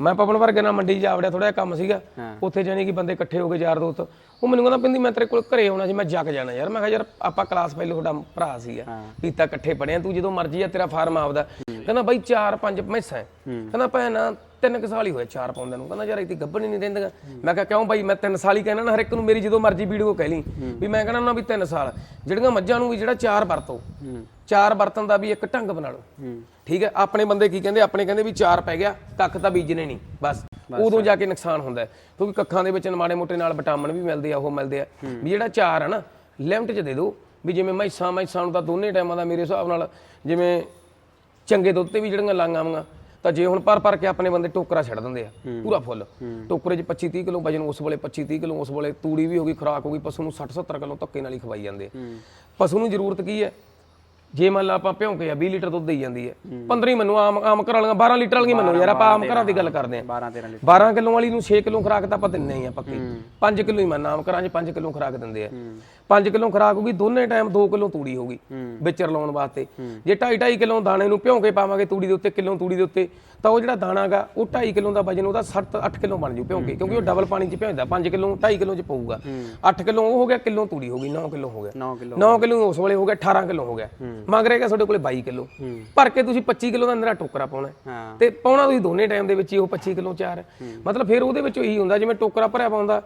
Speaker 1: ਮੈਂ ਪਵਨ ਵਰਗੇ ਨਾਲ ਮੰਡੀ ਜਾ ਵੜਿਆ ਥੋੜਾ ਜਿਹਾ ਕੰਮ ਸੀਗਾ। ਉੱਥੇ ਜਾਣੀ ਕਿ ਬੰਦੇ ਇਕੱਠੇ ਹੋ ਗਏ ਯਾਰ ਦੋਸਤ। ਉਹ ਮੈਨੂੰ ਕਹਿੰਦਾ ਪਿੰਦੀ ਮੈਂ ਤੇਰੇ ਕੋਲ ਘਰੇ ਆਉਣਾ ਸੀ। ਮੈਂ ਜੱਗ ਜਾਣਾ ਯਾਰ। ਮੈਂ ਕਿਹਾ ਯਾਰ ਆਪਾਂ ਕਲਾਸ ਪਹਿਲੇ ਤੁਹਾਡਾ ਭਰਾ ਸੀਗਾ। ਪੀਤਾ ਇਕੱਠੇ ਪੜਿਆ ਤੂੰ ਜਦੋਂ ਮਰਜ਼ੀ ਆ ਤੇਰਾ ਫਾਰਮ ਆਪਦਾ। ਕਹਿੰਦਾ ਬਾਈ ਚਾਰ ਪੰਜ ਮੈਸਾਂ ਹੈ। ਕਹਿੰਦਾ ਭੈਣਾ ਤਿੰਨ ਕੁ ਸਾਲ ਹੀ ਹੋਏ ਚਾਰ ਪਾਉਂਦੇ ਨੂੰ। ਕਹਿੰਦਾ ਯਾਰ ਇਤੀ ਗੱਭਣ ਹੀ ਨਹੀਂ ਰਹਿੰਦੀਆਂ। ਮੈਂ ਕਿਹਾ ਕਿਉਂ ਬਾਈ ਮੈਂ ਤਿੰਨ ਸਾਲ ਹੀ ਕਹਿਣਾ ਨਾ ਹਰ ਇੱਕ ਨੂੰ ਮੇਰੀ ਜਦੋਂ ਮਰਜ਼ੀ ਵੀਡੀਓ ਕਹਿ ਲਈ। ਵੀ ਮੈਂ ਕਹਿਣਾ ਨਾ ਵੀ ਤਿੰਨ ਸਾਲ। ਜਿਹੜੀਆਂ ਮੱਝਾਂ ਨੂੰ ਵੀ ਜਿਹੜਾ ਚਾਰ ਵਰਤੋ। ਚਾਰ ਵਰਤਨ ਦਾ ਵੀ ਇੱਕ ਢੰਗ ਬਣਾ ਲਓ। ਠੀਕ ਹੈ? ਆਪਣੇ ਬੰਦੇ ਕੀ ਕਹਿੰਦੇ? ਆਪਣੇ ਕਹਿੰਦੇ ਵੀ ਚਾਰ ਪੈ ਗਿਆ ਕੱਖ ਤਾਂ ਬੀਜਣੇ ਨਹੀਂ ਬਸ। ਉਦੋਂ ਜਾ ਕੇ ਨੁਕਸਾਨ ਹੁੰਦਾ ਹੈ। ਕਿਉਂਕਿ ਕੱਖਾਂ ਦੇ ਵਿੱਚ ਮਾੜੇ ਮੋਟੇ ਨਾਲ ਵਿਟਾਮਿਨ ਵੀ ਮਿਲਦੇ ਆ ਉਹ ਮਿਲਦੇ ਆ। ਵੀ ਜਿਹੜਾ ਚਾਰ ਆ ਨਾ ਲਿਮਟ 'ਚ ਦੇ ਦਿਓ। ਵੀ ਜਿਵੇਂ ਮੈਸਾਂ ਮੈਸਾਂ ਨੂੰ ਤਾਂ ਦੋਨੇ ਟਾਈਮਾਂ ਦਾ ਮੇਰੇ ਹਿਸਾਬ ਨਾਲ ਜਿਵੇਂ ਚੰਗੇ ਦੁੱਧ ਤੇ ਵੀ ਜਿਹੜੀਆਂ ਲਾਂਗਾਂ ਆਵਾਂ ਤਾਂ ਜੇ ਹੁਣ ਪਰ ਪਰ ਕੇ ਆਪਣੇ ਬੰਦੇ ਟੋਕਰਾ ਛੱਡ ਦਿੰਦੇ ਆ ਪੂਰਾ ਫੁੱਲ। ਟੋਕਰੇ 'ਚ 25 30 ਕਿਲੋ ਵਜਨ ਉਸ ਵੇਲੇ 25 30 ਕਿਲੋ ਉਸ ਵੇਲੇ ਤੂੜੀ ਵੀ ਹੋ ਗਈ ਖੁਰਾਕ ਹੋ ਗਈ ਪਸ਼ੂ ਨੂੰ 60 70 ਕਿਲੋ ਧੱਕੇ ਨਾਲ ਹੀ ਖਵਾਈ ਜਾਂਦੇ ਪਸ਼ੂ ਨੂੰ ਜ਼ਰੂਰਤ ਕੀ ਹੈ? ਜੇ ਮੰਨ ਲਾ ਆਪਾਂ ਭਿਉਂਕੇ ਆ 20 ਲੀਟਰ ਦੁੱਧ ਦੇਈ ਜਾਂਦੀ ਹੈ 15 ਹੀ ਮੈਨੂੰ ਆਮ ਆਮ ਘਰ ਵਾਲੀਆਂ 12 ਲੀਟਰ ਵਾਲੀਆਂ ਮੈਨੂੰ ਯਾਰ ਆਪਾਂ ਆਮ ਘਰਾਂ ਦੀ ਗੱਲ ਕਰਦੇ ਆ
Speaker 2: 12 13 ਲੀਟਰ।
Speaker 1: 12 ਕਿਲੋ ਵਾਲੀ ਨੂੰ 6 ਕਿਲੋ ਖੁਰਾਕ ਤਾਂ ਆਪਾਂ ਦਿੰਨੇ ਹੀ ਆ ਪੱਕੀ। 5 ਕਿਲੋ ਹੀ ਮੰਨ ਆਮ ਘਰਾਂ 'ਚ 5 ਕਿਲੋ ਖੁਰਾਕ ਦਿੰਦੇ ਆ। 5 ਕਿਲੋ ਖੁਰਾਕ ਹੋਗੀ ਦੋਨੇ ਟਾਈਮ 2 ਕਿਲੋ ਤੂੜੀ ਹੋਗੀ ਵਿੱਚ ਰਲਾਉਣ ਵਾਸਤੇ। ਜੇ 2.5 2.5 ਕਿਲੋ ਦਾਣੇ ਨੂੰ ਭਿਉਂ ਕੇ ਪਾਵਾਂਗੇ ਤੂੜੀ ਦੇ ਉੱਤੇ ਕਿਲੋ ਤੂੜੀ ਦੇ ਉੱਤੇ ਤਾਂ ਉਹ ਜਿਹੜਾ ਦਾਣਾਗਾ ਉਹ 2.5 ਕਿਲੋ ਦਾ ਵਜਨ ਉਹਦਾ 7 8 ਕਿਲੋ ਬਣ ਜੂ ਭਿਉਂ ਕੇ ਕਿਉਂਕਿ ਉਹ ਡਬਲ ਪਾਣੀ 'ਚ ਭਿਉਂਦਾ 5 ਕਿਲੋ 2.5 ਕਿਲੋ 'ਚ ਪਊਗਾ। 8 ਕਿਲੋ ਉਹ ਹੋ ਗਿਆ ਕਿਲੋ ਤੂੜੀ ਹੋ ਗਈ 9 ਕਿਲੋ ਹੋ ਗਿਆ।
Speaker 2: 9 ਕਿਲੋ
Speaker 1: 9 ਕਿਲੋ ਉਸ ਵੇਲੇ ਹੋ ਗਿਆ 18 ਕਿਲੋ ਹੋ ਗਿਆ। ਮੰਗ ਰਹੇਗਾ ਤੁਹਾਡੇ ਕੋਲੇ 22 ਕਿਲੋ। ਭਰ ਕੇ ਤੁਸੀਂ 25 ਕਿਲੋ ਦਾ ਮੇਰਾ ਟੋਕਰਾ ਪਾਉਣਾ ਤੇ ਪਾਉਣਾ ਤੁਸੀਂ ਦੋਨੇ ਟਾਈਮ ਦੇ ਵਿੱਚ ਹੀ ਉਹ 25 ਕਿਲੋ ਚਾਰ। ਮਤਲਬ ਫਿਰ ਉਹਦੇ ਵਿੱਚ ਇਹੀ ਹੁੰਦਾ ਜਿਵੇਂ ਟੋਕਰਾ ਭਰਿਆ ਪਾਉਂਦਾ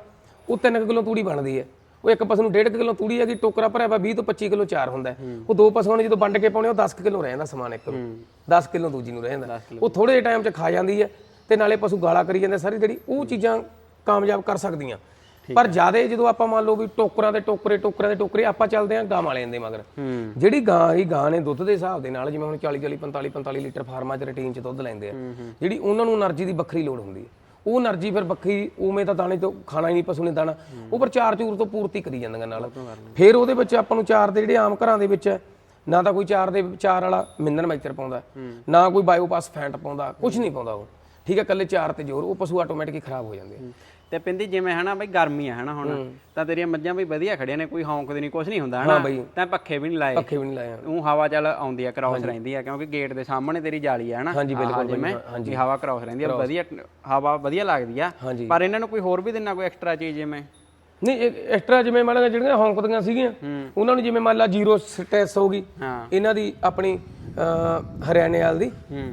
Speaker 1: ਉਹ 3 ਕਿਲੋ ਤੂੜੀ ਬਣਦੀ ਹੈ। ਉਹ ਇੱਕ ਪਸ਼ੂ ਨੂੰ 1.5 ਕਿਲੋ ਤੂੜੀ ਹੈਗੀ ਟੋਕਰਾ ਭਰਿਆ ਪਾ 20 ਤੋਂ 25 ਕਿਲੋ ਚਾਰ ਹੁੰਦਾ। ਉਹ ਦੋ ਪਸ਼ੂਆਂ ਨੂੰ ਜਦੋਂ ਵੰਡ ਕੇ ਪਾਉਣੇ ਉਹ 10 ਕਿਲੋ ਰਹਿ ਜਾਂਦਾ ਸਮਾਨ ਇੱਕ ਨੂੰ। 10 ਕਿਲੋ ਦੂਜੀ ਨੂੰ ਰਹਿ ਜਾਂਦਾ। ਉਹ ਥੋੜੇ ਜਿਹੇ ਟਾਈਮ 'ਚ ਖਾ ਜਾਂਦੀ ਹੈ ਤੇ ਨਾਲੇ ਪਸ਼ੂ ਗਾਲਾ ਕਰੀ ਜਾਂਦੇ ਸਾਰੀ ਜਿਹੜੀ ਉਹ ਚੀਜ਼ਾਂ ਕਾਮਯਾਬ ਕਰ ਸਕਦੀਆਂ। ਪਰ ਜ਼ਿਆਦਾ ਜਦੋਂ ਆਪਾਂ ਮੰਨ ਲਓ ਵੀ ਟੋਕਰਾਂ ਦੇ ਟੋਕਰੇ ਟੋਕਰਾਂ ਦੇ ਟੋਕਰੇ ਆਪਾਂ ਚੱਲਦੇ ਆਂ ਗਾਂ ਵਾਲਿਆਂ ਦੇ ਮਗਰ। ਜਿਹੜੀ ਗਾਂ ਹੀ ਗਾਂ ਨੇ ਦੁੱਧ ਦੇ ਹਿਸਾਬ ਦੇ ਨਾਲ ਜਿਵੇਂ ਹੁਣ 40 40 45 45 ਲੀਟਰ ਫਾਰਮਾਂ 'ਚ ਰੂਟੀਨ 'ਚ ਦੁੱਧ ਲੈਂਦੇ ਆ ਜਿਹੜੀ ਉਹਨਾਂ ਨੂੰ એનર્ਜੀ ਦੀ ਵੱਖਰੀ ਲੋੜ ਹੁੰਦੀ ਹੈ। ਉਹ એનર્ਜੀ ਫਿਰ ਵੱਖਰੀ ਉਵੇਂ ਤਾਂ ਦਾਣੇ ਤੋਂ ਖਾਣਾ ਹੀ ਨਹੀਂ ਪਸ਼ੂ ਨੇ ਦਾਣਾ। ਉਹ ਪਰ ਚਾਰ ਚੂਰ ਤੋਂ ਪੂਰਤੀ ਕਰੀ ਜਾਂਦੀਆਂ ਨਾਲ। ਫਿਰ ਉਹਦੇ ਵਿੱਚ ਆਪਾਂ ਨੂੰ ਚਾਰ ਦੇ ਜਿਹੜੇ ਆਮ ਘਰਾਂ ਦੇ ਵਿੱਚ ਨਾ ਤਾਂ ਕੋਈ ਚਾਰ ਦੇ ਚਾਰ ਵਾਲਾ ਮਿੰਨਰ ਮੈਚਰ ਪਾਉਂਦਾ ਨਾ ਕੋਈ ਬਾਇਓਪਾਸ ਫੈਂਟ ਪਾਉਂਦਾ ਕੁਝ ਨਹੀਂ ਪਾਉਂਦਾ ਉਹ। ਠੀਕ ਹੈ ਕੱਲੇ ਚਾਰ ਤੇ ਜ਼ੋਰ ਉਹ ਪਸ਼ੂ ਆਟੋਮੈਟਿਕ ਖਰਾਬ ਹੋ ਜਾਂਦੇ
Speaker 2: ਤੇ ਪਿੰਦੀ ਜਿਵੇਂ ਹਨਾ ਬਈ ਗਰਮੀ ਆ ਹਨਾ ਹੁਣ ਤਾਂ ਤੇਰੀਆਂ ਮੱਝਾਂ ਵੀ ਵਧੀਆ ਖੜੀਆਂ ਨੇ ਕੋਈ ਹੌਂਕਦੀ ਨਹੀਂ ਕੁਝ ਨਹੀਂ ਹੁੰਦਾ ਹਨਾ। ਤਾਂ ਪੱਖੇ ਵੀ ਨਹੀਂ ਲਾਏ।
Speaker 1: ਪੱਖੇ ਵੀ ਨਹੀਂ ਲਾਏ
Speaker 2: ਉਹ ਹਵਾ ਚੱਲ ਆਉਂਦੀ ਆ ਕ੍ਰਾਸ ਰਹਿੰਦੀ ਆ ਕਿਉਂਕਿ ਗੇਟ ਦੇ ਸਾਹਮਣੇ ਤੇਰੀ ਜਾਲੀ ਆ ਹਨਾ।
Speaker 1: ਹਾਂਜੀ, ਬਿਲਕੁਲ
Speaker 2: ਜਿਵੇਂ
Speaker 1: ਹਾਂਜੀ।
Speaker 2: ਹਵਾ ਕ੍ਰਾਸ ਰਹਿੰਦੀ ਆ ਵਧੀਆ ਹਵਾ ਵਧੀਆ ਲੱਗਦੀ ਆ। ਪਰ ਇਹਨਾਂ ਨੂੰ ਕੋਈ ਹੋਰ ਵੀ ਦਿਨਾ ਕੋਈ ਐਕਸਟਰਾ ਚੀਜ਼ ਜਿਵੇਂ?
Speaker 1: ਨਹੀਂ ਐਕਸਟਰਾ ਜਿਵੇਂ ਮੰਨ ਲਾ ਜਿਹੜੀਆਂ ਹੌਂਕਦੀਆਂ ਸੀਗੀਆਂ ਉਹਨਾਂ ਨੂੰ ਜਿਵੇਂ ਮੰਨ ਲਾ ਜ਼ੀਰੋ ਸਟ੍ਰੈਸ ਹੋ ਗਈ।
Speaker 2: ਹਾਂ।
Speaker 1: ਇਹਨਾਂ ਦੀ ਆਪਣੀ ਹਰਿਆਣੇ ਵਾਲ ਦੀ।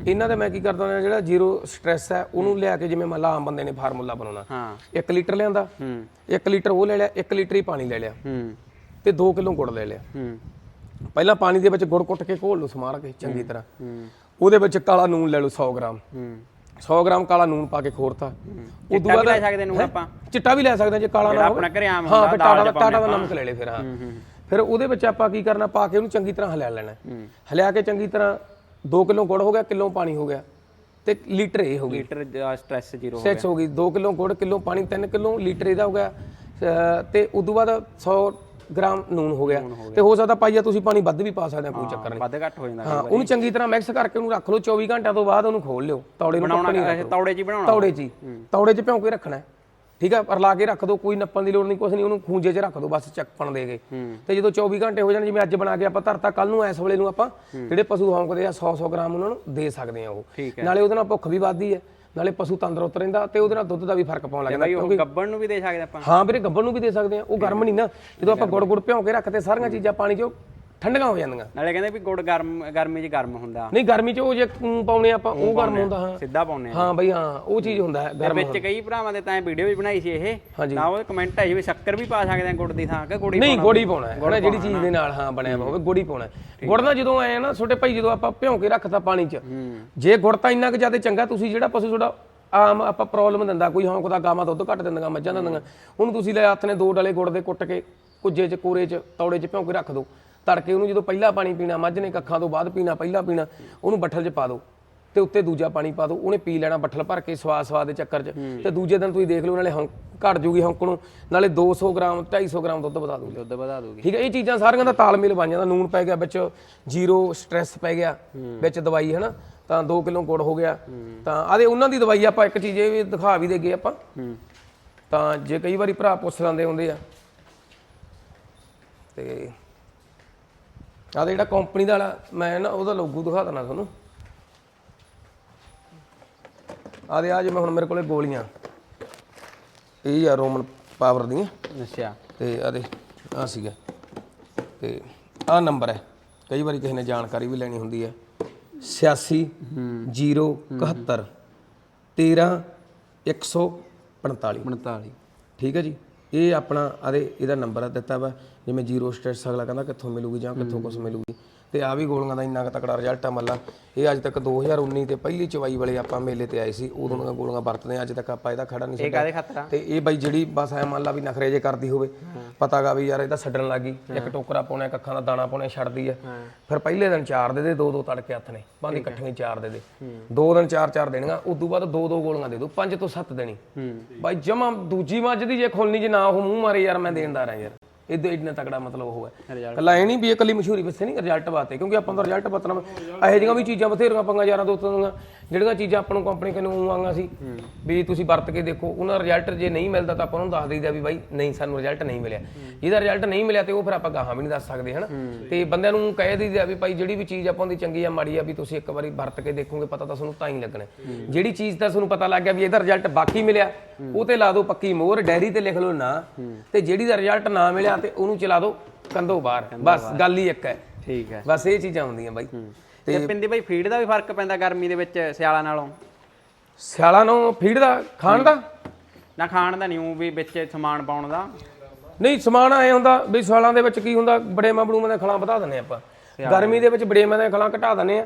Speaker 1: ਇਹਨਾਂ ਦਾ ਮੈਂ ਕੀ ਕਰਦਾ ਹੁੰਦਾ ਜਿਹੜਾ ਜ਼ੀਰੋ ਸਟ੍ਰੈਸ ਹੈ ਉਹਨੂੰ ਲਿਆ ਕੇ ਜਿਵੇਂ ਮੰਨ ਲਾ ਆਮ ਬੰਦੇ ਨੇ ਫਾਰਮੂਲਾ ਬਣਾਉਣਾ।
Speaker 2: ਹਾਂ।
Speaker 1: 1 ਲੀਟਰ ਲਿਆਂਦਾ
Speaker 2: ਹੂੰ।
Speaker 1: 1 ਲੀਟਰ ਉਹ ਲੈ ਲਿਆ 1 ਲੀਟਰ ਹੀ ਪਾਣੀ ਲੈ ਲਿਆ।
Speaker 2: ਹੂੰ।
Speaker 1: ਤੇ 2 ਕਿਲੋ ਗੁੜ ਲੈ ਲਿਆ।
Speaker 2: ਹੂੰ।
Speaker 1: ਪਹਿਲਾਂ ਪਾਣੀ ਦੇ ਵਿੱਚ ਗੁੜ ਕੁੱਟ ਕੇ ਘੋਲ ਲਓ ਸਮਾਰ ਕੇ ਚੰਗੀ ਤਰ੍ਹਾਂ।
Speaker 2: ਹੂੰ।
Speaker 1: ਉਹਦੇ ਵਿੱਚ ਕਾਲਾ ਨੂਨ ਲੈ ਲਓ 100 ਗ੍ਰਾਮ।
Speaker 2: ਹੂੰ।
Speaker 1: 100 ਗ੍ਰਾਮ ਕਾਲਾ ਨੂਨ ਪਾ ਕੇ ਖੋਰਤਾ। ਉਦੋਂ
Speaker 2: ਵੀ ਲੈ ਸਕਦੇ ਨੂੰ ਆਪਾਂ?
Speaker 1: ਚਿੱਟਾ ਵੀ ਲੈ ਸਕਦੇ ਹਾਂ ਜੇ ਕਾਲਾ ਨਾ ਹੋਵੇ।
Speaker 2: ਆਪਣਾ ਘਰੇ ਆਮ
Speaker 1: ਹਾਂ ਫਿਰ ਟਾਟਾ ਟਾਟਾ ਦਾ ਨਮਕ ਲੈ ਲੈ ਫਿਰ ਹਾਂ। ਫਿਰ ਉਹਦੇ ਵਿੱਚ ਆਪਾਂ ਕੀ ਕਰਨਾ ਪਾ ਕੇ ਉਹਨੂੰ ਚੰਗੀ ਤਰ੍ਹਾਂ ਹਿਲਾ ਲੈਣਾ। ਹੈ। ਹਿਲਾ ਕੇ ਚੰਗੀ ਤਰ੍ਹਾਂ 2 ਕਿਲੋ ਗੁੜ ਹੋ ਗਿਆ ਕਿਲੋ ਪਾਣੀ ਹੋ ਗਿਆ ਤੇ ਲੀਟਰ ਇਹ ਹੋ ਗਈ।
Speaker 2: ਲੀਟਰ ਸਟ੍ਰੈਸ ਜ਼ੀਰੋ
Speaker 1: 6 ਹੋ ਗਈ। 2 ਕਿਲੋ ਗੁੜ ਕਿਲੋ ਪਾਣੀ 3 ਕਿਲੋ ਲੀਟਰ ਇਹਦਾ ਹੋ ਗਿਆ। ਤੇ ਉਦੋਂ ਬਾਅਦ 100 ਗ੍ਰਾਮ ਨੂਨ ਹੋ ਗਿਆ। ਤੇ ਹੋ ਸਕਦਾ ਪਾਈਆ ਤੁਸੀਂ ਪਾਣੀ ਵੱਧ ਵੀ ਪਾ ਸਕਦੇ ਆ ਕੋਈ ਚੱਕਰ ਨਹੀਂ।
Speaker 2: ਵੱਧ ਘੱਟ ਹੋ ਜਾਂਦਾ
Speaker 1: ਹਾਂ ਉਹਨੂੰ ਚੰਗੀ ਤਰ੍ਹਾਂ ਮਿਕਸ ਕਰਕੇ ਉਹਨੂੰ ਰੱਖ ਲਓ 24 ਘੰਟਿਆਂ ਤੋਂ ਬਾਅਦ ਉਹਨੂੰ ਖੋਲ ਲਿਓ। ਤੌੜੇ ਨੂੰ
Speaker 2: ਬਣਾਉਣਾ ਤੌੜੇ 'ਚ ਹੀ ਬਣਾਉਣਾ।
Speaker 1: ਤੌੜੇ 'ਚ ਹੀ। ਤੌੜੇ 'ਚ ਭਿਉਂ ਕੇ ਰੱਖਣਾ ਹੈ। ਠੀਕ ਹੈ ਪਰ ਲਾ ਕੇ ਰੱਖ ਦਿਓ ਕੋਈ ਨੱਪਣ ਦੀ ਲੋੜ ਨਹੀਂ ਕੁਛ ਨਹੀਂ ਉਹਨੂੰ ਖੂੰਜੇ 'ਚ ਰੱਖ ਦਿਓ ਬਸ ਚੱਕਣ ਦੇ ਕੇ। ਤੇ ਜਦੋਂ 24 ਘੰਟੇ ਹੋ ਜਾਣ ਜਿਵੇਂ ਅੱਜ ਬਣਾ ਕੇ ਆਪਾਂ ਧਰਤਾ ਕੱਲ ਨੂੰ ਇਸ ਵੇਲੇ ਨੂੰ ਆਪਾਂ ਜਿਹੜੇ ਪਸ਼ੂ ਹੌਂਕਦੇ ਆ 100 100 ਗ੍ਰਾਮ ਉਹਨਾਂ ਨੂੰ ਦੇ ਸਕਦੇ ਆ ਉਹ। ਨਾਲੇ ਉਹਦੇ ਨਾਲ ਭੁੱਖ ਵੀ ਵੱਧਦੀ ਹੈ। ਨਾਲੇ ਪਸ਼ੂ ਤੰਦਰੁਸਤ ਰਹਿੰਦਾ ਤੇ ਉਹਦੇ ਨਾਲ ਦੁੱਧ ਦਾ ਵੀ ਫ਼ਰਕ ਪਾਉਣ ਲੱਗ ਜਾਂਦਾ
Speaker 2: ਉਹ ਗੱਬਣ ਨੂੰ ਵੀ ਦੇ ਸਕਦੇ ਆਪਾਂ?
Speaker 1: ਹਾਂ ਵੀਰੇ ਗੱਬਰ ਨੂੰ ਵੀ ਦੇ ਸਕਦੇ ਆ ਉਹ ਗਰਮ ਨਹੀਂ ਨਾ। ਜਦੋਂ ਆਪਾਂ ਗੁੜ ਗੁੜ ਭਿਉਂ ਕੇ ਰੱਖਦੇ ਸਾਰੀਆਂ ਚੀਜ਼ਾਂ ਪਾਣੀ 'ਚ ਠੰਡੀਆਂ ਹੋ ਜਾਂਦੀਆਂ।
Speaker 2: ਨਾਲੇ ਕਹਿੰਦੇ ਵੀ ਗੁੜ ਗਰਮ ਗਰਮੀ 'ਚ ਗਰਮ ਹੁੰਦਾ।
Speaker 1: ਨਹੀਂ ਗਰਮੀ 'ਚ ਉਹ ਜੇ ਪਾਉਣੇ ਆਪਾਂ ਉਹ ਗਰਮ ਹੁੰਦਾ ਹਾਂ।
Speaker 2: ਸਿੱਧਾ ਪਾਉਨੇ ਆ।
Speaker 1: ਹਾਂ ਬਈ ਹਾਂ ਉਹ ਚੀਜ਼ ਹੁੰਦਾ ਹੈ ਗਰਮ
Speaker 2: ਵਿੱਚ ਕਈ ਭਰਾਵਾਂ ਦੇ ਤਾਂ ਵੀਡੀਓ ਵੀ ਬਣਾਈ ਸੀ ਇਹ। ਤਾਂ ਉਹ ਕਮੈਂਟ ਆਈ ਵੀ ਸ਼ੱਕਰ ਵੀ ਪਾ ਸਕਦੇ ਆ ਗੁੜ ਦੀ ਥਾਂ ਕਿ ਗੁੜੀ
Speaker 1: ਨਹੀਂ ਗੁੜ ਪਾਉਣਾ ਹੈ। ਹਨਾ ਜਿਹੜੀ ਚੀਜ਼ ਦੇ ਨਾਲ ਹਾਂ ਬਣਿਆ ਹੋਵੇ ਗੁੜ ਪਾਉਣਾ। ਗੁੜ ਨਾਲ ਜਦੋਂ ਆਏ ਨਾ ਛੋਟੇ ਭਾਈ ਜਦੋਂ ਆਪਾਂ ਭਿਉਂ ਕੇ ਰੱਖਤਾ ਪਾਣੀ 'ਚ ਜੇ ਗੁੜ ਤਾਂ ਇੰਨਾ ਕੁ ਜ਼ਿਆਦਾ ਚੰਗਾ ਤੁਸੀਂ ਜਿਹੜਾ ਪਸ਼ੂ ਤੁਹਾਡਾ ਆਮ ਆਪਾਂ ਪ੍ਰੋਬਲਮ ਦਿੰਦਾ ਕੋਈ ਹੌਂਕਦਾ ਗਾਵਾਂ ਦੁੱਧ ਘੱਟ ਦਿੰਦੀਆਂ ਮੱਝਾਂ ਦਿੰਦੀਆਂ ਉਹਨੂੰ ਤੁਸੀਂ ਲੈ ਹੱਥ ਨੇ ਦੋ ਡਲੇ ਗੁੜ ਦੇ ਕੁੱਟ ਕੇ ਕੁੱਜੇ 'ਚ ਕੋਰੇ 'ਚ ਤੌੜੇ 'ਚ ਭਿਉਂ ਕੇ ਰੱਖ ਦਿਓ ਤੜਕੇ ਉਹਨੂੰ ਜਦੋਂ ਪਹਿਲਾ ਪਾਣੀ ਪੀਣਾ ਮੱਝ ਨੇ ਕੱਖਾਂ ਤੋਂ ਬਾਅਦ ਪੀਣਾ ਪਹਿਲਾ ਪੀਣਾ ਉਹਨੂੰ ਬੱਠਲ 'ਚ ਪਾ ਦਿਓ ਤੇ ਉੱਤੇ ਦੂਜਾ ਪਾਣੀ ਪਾ ਦਿਓ ਉਹਨੇ ਪੀ ਲੈਣਾ ਬੱਠਲ ਭਰ ਕੇ ਸਵਾਦ ਸਵਾਦ ਦੇ ਚੱਕਰ 'ਚ। ਤੇ ਦੂਜੇ ਦਿਨ ਤੁਸੀਂ ਦੇਖ ਲਓ ਨਾਲੇ ਹੌਂਕ ਘਟ ਜੂਗੀ ਹੌਂਕ ਨੂੰ ਨਾਲੇ 200 ਗ੍ਰਾਮ 250 ਗ੍ਰਾਮ ਦੁੱਧ ਵਧਾ ਦੂਗੀ।
Speaker 2: ਦੁੱਧ ਵਧਾ ਦੂਗੀ।
Speaker 1: ਠੀਕ ਹੈ ਇਹ ਚੀਜ਼ਾਂ ਸਾਰੀਆਂ ਦਾ ਤਾਲਮੇਲ ਬਣ ਜਾਂਦਾ ਨੂਨ ਪੈ ਗਿਆ ਵਿੱਚ ਜ਼ੀਰੋ ਸਟ੍ਰੈਸ ਪੈ ਗਿਆ ਵਿੱਚ ਦਵਾਈ ਹੈ ਨਾ ਤਾਂ 2 ਕਿਲੋ ਗੁੜ ਹੋ ਗਿਆ। ਤਾਂ ਆਦੇ ਉਹਨਾਂ ਦੀ ਦਵਾਈ ਆਪਾਂ ਇੱਕ ਚੀਜ਼ ਇਹ ਵੀ ਦਿਖਾ ਵੀ ਦੇਗੇ ਆਪਾਂ।
Speaker 2: ਹੂੰ।
Speaker 1: ਤਾਂ ਜੇ ਕਈ ਵਾਰੀ ਭਰਾ ਪੁੱਛ ਲੈਂਦੇ ਹੁੰਦੇ ਆ ਤੇ ਆਹ ਜਿਹੜਾ ਕੰਪਨੀ ਦਾ ਵਾਲਾ ਮੈਂ ਨਾ ਉਹਦਾ ਲੋਗੋ ਦਿਖਾ ਦਿੰਦਾ ਤੁਹਾਨੂੰ ਆਦੇ ਆ ਜਿਵੇਂ ਹੁਣ ਮੇਰੇ ਕੋਲੇ ਗੋਲੀਆਂ। ਇਹ ਆ ਰੋਮਨ ਪਾਵਰ ਦੀਆਂ।
Speaker 2: ਅੱਛਾ।
Speaker 1: ਤੇ ਆਦੇ ਆ ਸੀਗਾ। ਤੇ ਆ ਨੰਬਰ ਹੈ। ਕਈ ਵਾਰੀ ਕਿਸੇ ਨੇ ਜਾਣਕਾਰੀ ਵੀ ਲੈਣੀ ਹੁੰਦੀ ਹੈ। 86 071 13 145
Speaker 2: 45
Speaker 1: ਠੀਕ ਹੈ ਜੀ? ਇਹ ਆਪਣਾ, ਅਰੇ ਇਹਦਾ ਨੰਬਰ ਆ ਦਿੱਤਾ ਵਾ, ਜਿਵੇਂ ਜ਼ੀਰੋ ਸਟੇਟਸ ਅਗਲਾ ਕਹਿੰਦਾ ਕਿੱਥੋਂ ਮਿਲੂਗੀ ਜਾਂ ਕਿੱਥੋਂ ਕੁਝ ਮਿਲੂਗੀ। ਤੇ ਆ ਵੀ ਗੋਲੀਆਂ ਦਾ ਇੰਨਾ ਕੁ ਤਕੜਾ ਰਿਜ਼ਲਟ ਆ ਮੱਲਾ। ਇਹ ਅੱਜ ਤੱਕ 2019 ਤੇ ਪਹਿਲੀ ਚਵਾਈ ਵਾਲੇ ਆਪਾਂ ਮੇਲੇ ਤੇ ਆਏ ਸੀ। ਉਦੋਂ ਦੀਆਂ ਗੋਲੀਆਂ ਵਰਤਦੇ ਆ ਅੱਜ ਤੱਕ ਆਪਾਂ ਇਹਦਾ ਖੜਾ ਨਹੀਂ
Speaker 2: ਇਹ
Speaker 1: ਛੱਡਿਆ
Speaker 2: ਕਾਦੇ ਖਤਰਾ
Speaker 1: ਤੇ ਇਹ ਬਾਈ ਜਿਹੜੀ ਬਸ ਐ ਮੰਨ ਲਾ ਵੀ ਨਖਰੇ ਜੇ ਕਰਦੀ ਹੋਵੇ ਪਤਾਗਾ ਵੀ ਯਾਰ ਇਹ ਤਾਂ ਛੱਡਣ ਲੱਗੀ ਇੱਕ ਟੋਕਰਾ ਪਾਉਣਾ ਕੱਖਾਂ ਦਾ ਦਾਣਾ ਪਾਉਣਾ ਛੱਡਦੀ ਆ। ਫਿਰ ਪਹਿਲੇ ਦਿਨ ਚਾਰ ਦੇ ਦੇ ਦੋ ਦੋ ਤੜਕੇ ਹੱਥ ਨੇ। ਬਾਂਦੀ ਇਕੱਠੀਆਂ ਚਾਰ ਦੇ ਦੇ। ਦੋ ਦਿਨ ਚਾਰ ਚਾਰ ਦੇਣੀਆਂ ਉਦੋਂ ਬਾਅਦ ਦੋ ਦੋ ਗੋਲੀਆਂ ਦੇ ਦੋ ਪੰਜ ਤੋਂ ਸੱਤ ਦੇਣੀ। ਬਾਈ ਜਮਾ ਦੂਜੀ ਮੱਝ ਦੀ ਜੇ ਖੋਲਣੀ ਜੇ ਨਾ ਉਹ ਮੂੰਹ ਮਾਰੇ ਯਾਰ ਮੈਂ ਦੇਣਦਾਰ ਆ ਯਾਰ। ਇਹਦੇ ਇੰਨਾ ਤਕੜਾ ਮਤਲਬ ਉਹ ਹੈ। ਕੱਲਾ ਇਹ ਨਹੀਂ ਵੀ ਇਹ ਕੱਲੀ ਮਸ਼ਹੂਰੀ ਵਸੇ ਨਹੀਂ ਰਿਜ਼ਲਟ ਬਾਤੇ ਕਿਉਂਕਿ ਆਪਾਂ ਨੂੰ ਰਿਜ਼ਲਟ ਪਤਨਾ ਇਹੋ ਜਿਹੀਆਂ ਵੀ ਚੀਜ਼ਾਂ ਬਥੇਰੀਆਂ ਪੰਗਾ ਯਾਰਾਂ ਦੋਸਤਾਂ ਦੀਆਂ। ਜਿਹੜੀਆਂ ਚੀਜ਼ਾਂ ਆਪਾਂ ਨੂੰ ਕੰਪਨੀ ਕੋਲੋਂ ਆਉਂਗਾ ਸੀ ਵੀ ਤੁਸੀਂ ਵਰਤ ਕੇ ਦੇਖੋ ਉਹਨਾਂ ਰਿਜ਼ਲਟ ਜੇ ਨਹੀਂ ਮਿਲਦਾ ਤਾਂ ਆਪਾਂ ਨੂੰ ਦੱਸ ਦਈਦਾ ਵੀ ਬਾਈ ਨਹੀਂ ਸਾਨੂੰ ਰਿਜ਼ਲਟ ਨਹੀਂ ਮਿਲਿਆ। ਜਿਹਦਾ ਰਿਜ਼ਲਟ ਨਹੀਂ ਮਿਲਿਆ ਤੇ ਉਹ ਫਿਰ ਆਪਾਂ ਗਾਹਾਂ ਵੀ ਨਹੀਂ ਦੱਸ ਸਕਦੇ ਹਨਾ? ਤੇ ਬੰਦਿਆਂ ਨੂੰ ਕਹਿ ਦਈਦਾ ਵੀ ਭਾਈ ਜਿਹੜੀ ਵੀ ਚੀਜ਼ ਆਪਾਂ ਦੀ ਚੰਗੀ ਆ ਮਾੜੀ ਆ ਵੀ ਤੁਸੀਂ ਇੱਕ ਵਾਰੀ ਵਰਤ ਕੇ ਦੇਖੋਗੇ ਪਤਾ ਤਾਂ ਤੁਹਾਨੂੰ ਤਾਂ ਹੀ ਲੱਗਣਾ। ਜਿਹੜੀ ਚੀਜ਼ ਤਾਂ ਤੁਹਾਨੂੰ ਪਤਾ ਲੱਗ ਗਿਆ ਵੀ ਇਹਦਾ ਰਿਜ਼ਲਟ ਬਾਕੀ ਮਿਲਿਆ ਉਹ ਤੇ ਲਾ ਦਿਓ ਪੱਕੀ ਮੋਹਰ ਡੈਰੀ ਤੇ ਲਿਖ ਲਓ ਨਾ। ਤੇ ਜਿਹੜੀ ਦਾ ਰਿਜ਼ਲਟ ਨਾ ਮਿਲਿਆ ਤੇ ਉਹਨੂੰ ਚਲਾ ਦਿਓ ਕੰਧੋਂ ਬਾਹਰ। ਬਸ ਗੱਲ ਹੀ ਇੱਕ ਹੈ।
Speaker 2: ਠੀਕ ਹੈ।
Speaker 1: ਬਸ ਇਹ ਚੀਜ਼ਾਂ ਹੁੰਦੀਆਂ ਬਾਈ।
Speaker 2: ਤੇ ਪਿੰਦੀ ਬਾਈ ਫੀਡ ਦਾ ਵੀ ਫ਼ਰਕ ਪੈਂਦਾ ਗਰਮੀ ਦੇ ਵਿੱਚ ਸਿਆਲਾਂ ਨਾਲੋਂ?
Speaker 1: ਸਿਆਲਾਂ ਨੂੰ ਫੀਡ ਦਾ? ਖਾਣ ਦਾ?
Speaker 2: ਨਾ ਖਾਣ ਦਾ ਨਹੀਂ ਉਹ ਵੀ ਵਿੱਚ ਸਮਾਨ ਪਾਉਣ ਦਾ।
Speaker 1: ਨਹੀਂ ਸਮਾਨ ਐ ਹੁੰਦਾ ਵੀ ਸਿਆਲਾਂ ਦੇ ਵਿੱਚ ਕੀ ਹੁੰਦਾ ਬੜੇਮਾਂ ਬੜੂਮਾਂ ਦੇ ਖਲਾਂ ਵਧਾ ਦਿੰਦੇ ਆਪਾਂ। ਗਰਮੀ ਦੇ ਵਿੱਚ ਬੜੇਮਾਂ ਦੇ ਖਲਾਂ ਘਟਾ ਦਿੰਦੇ ਆ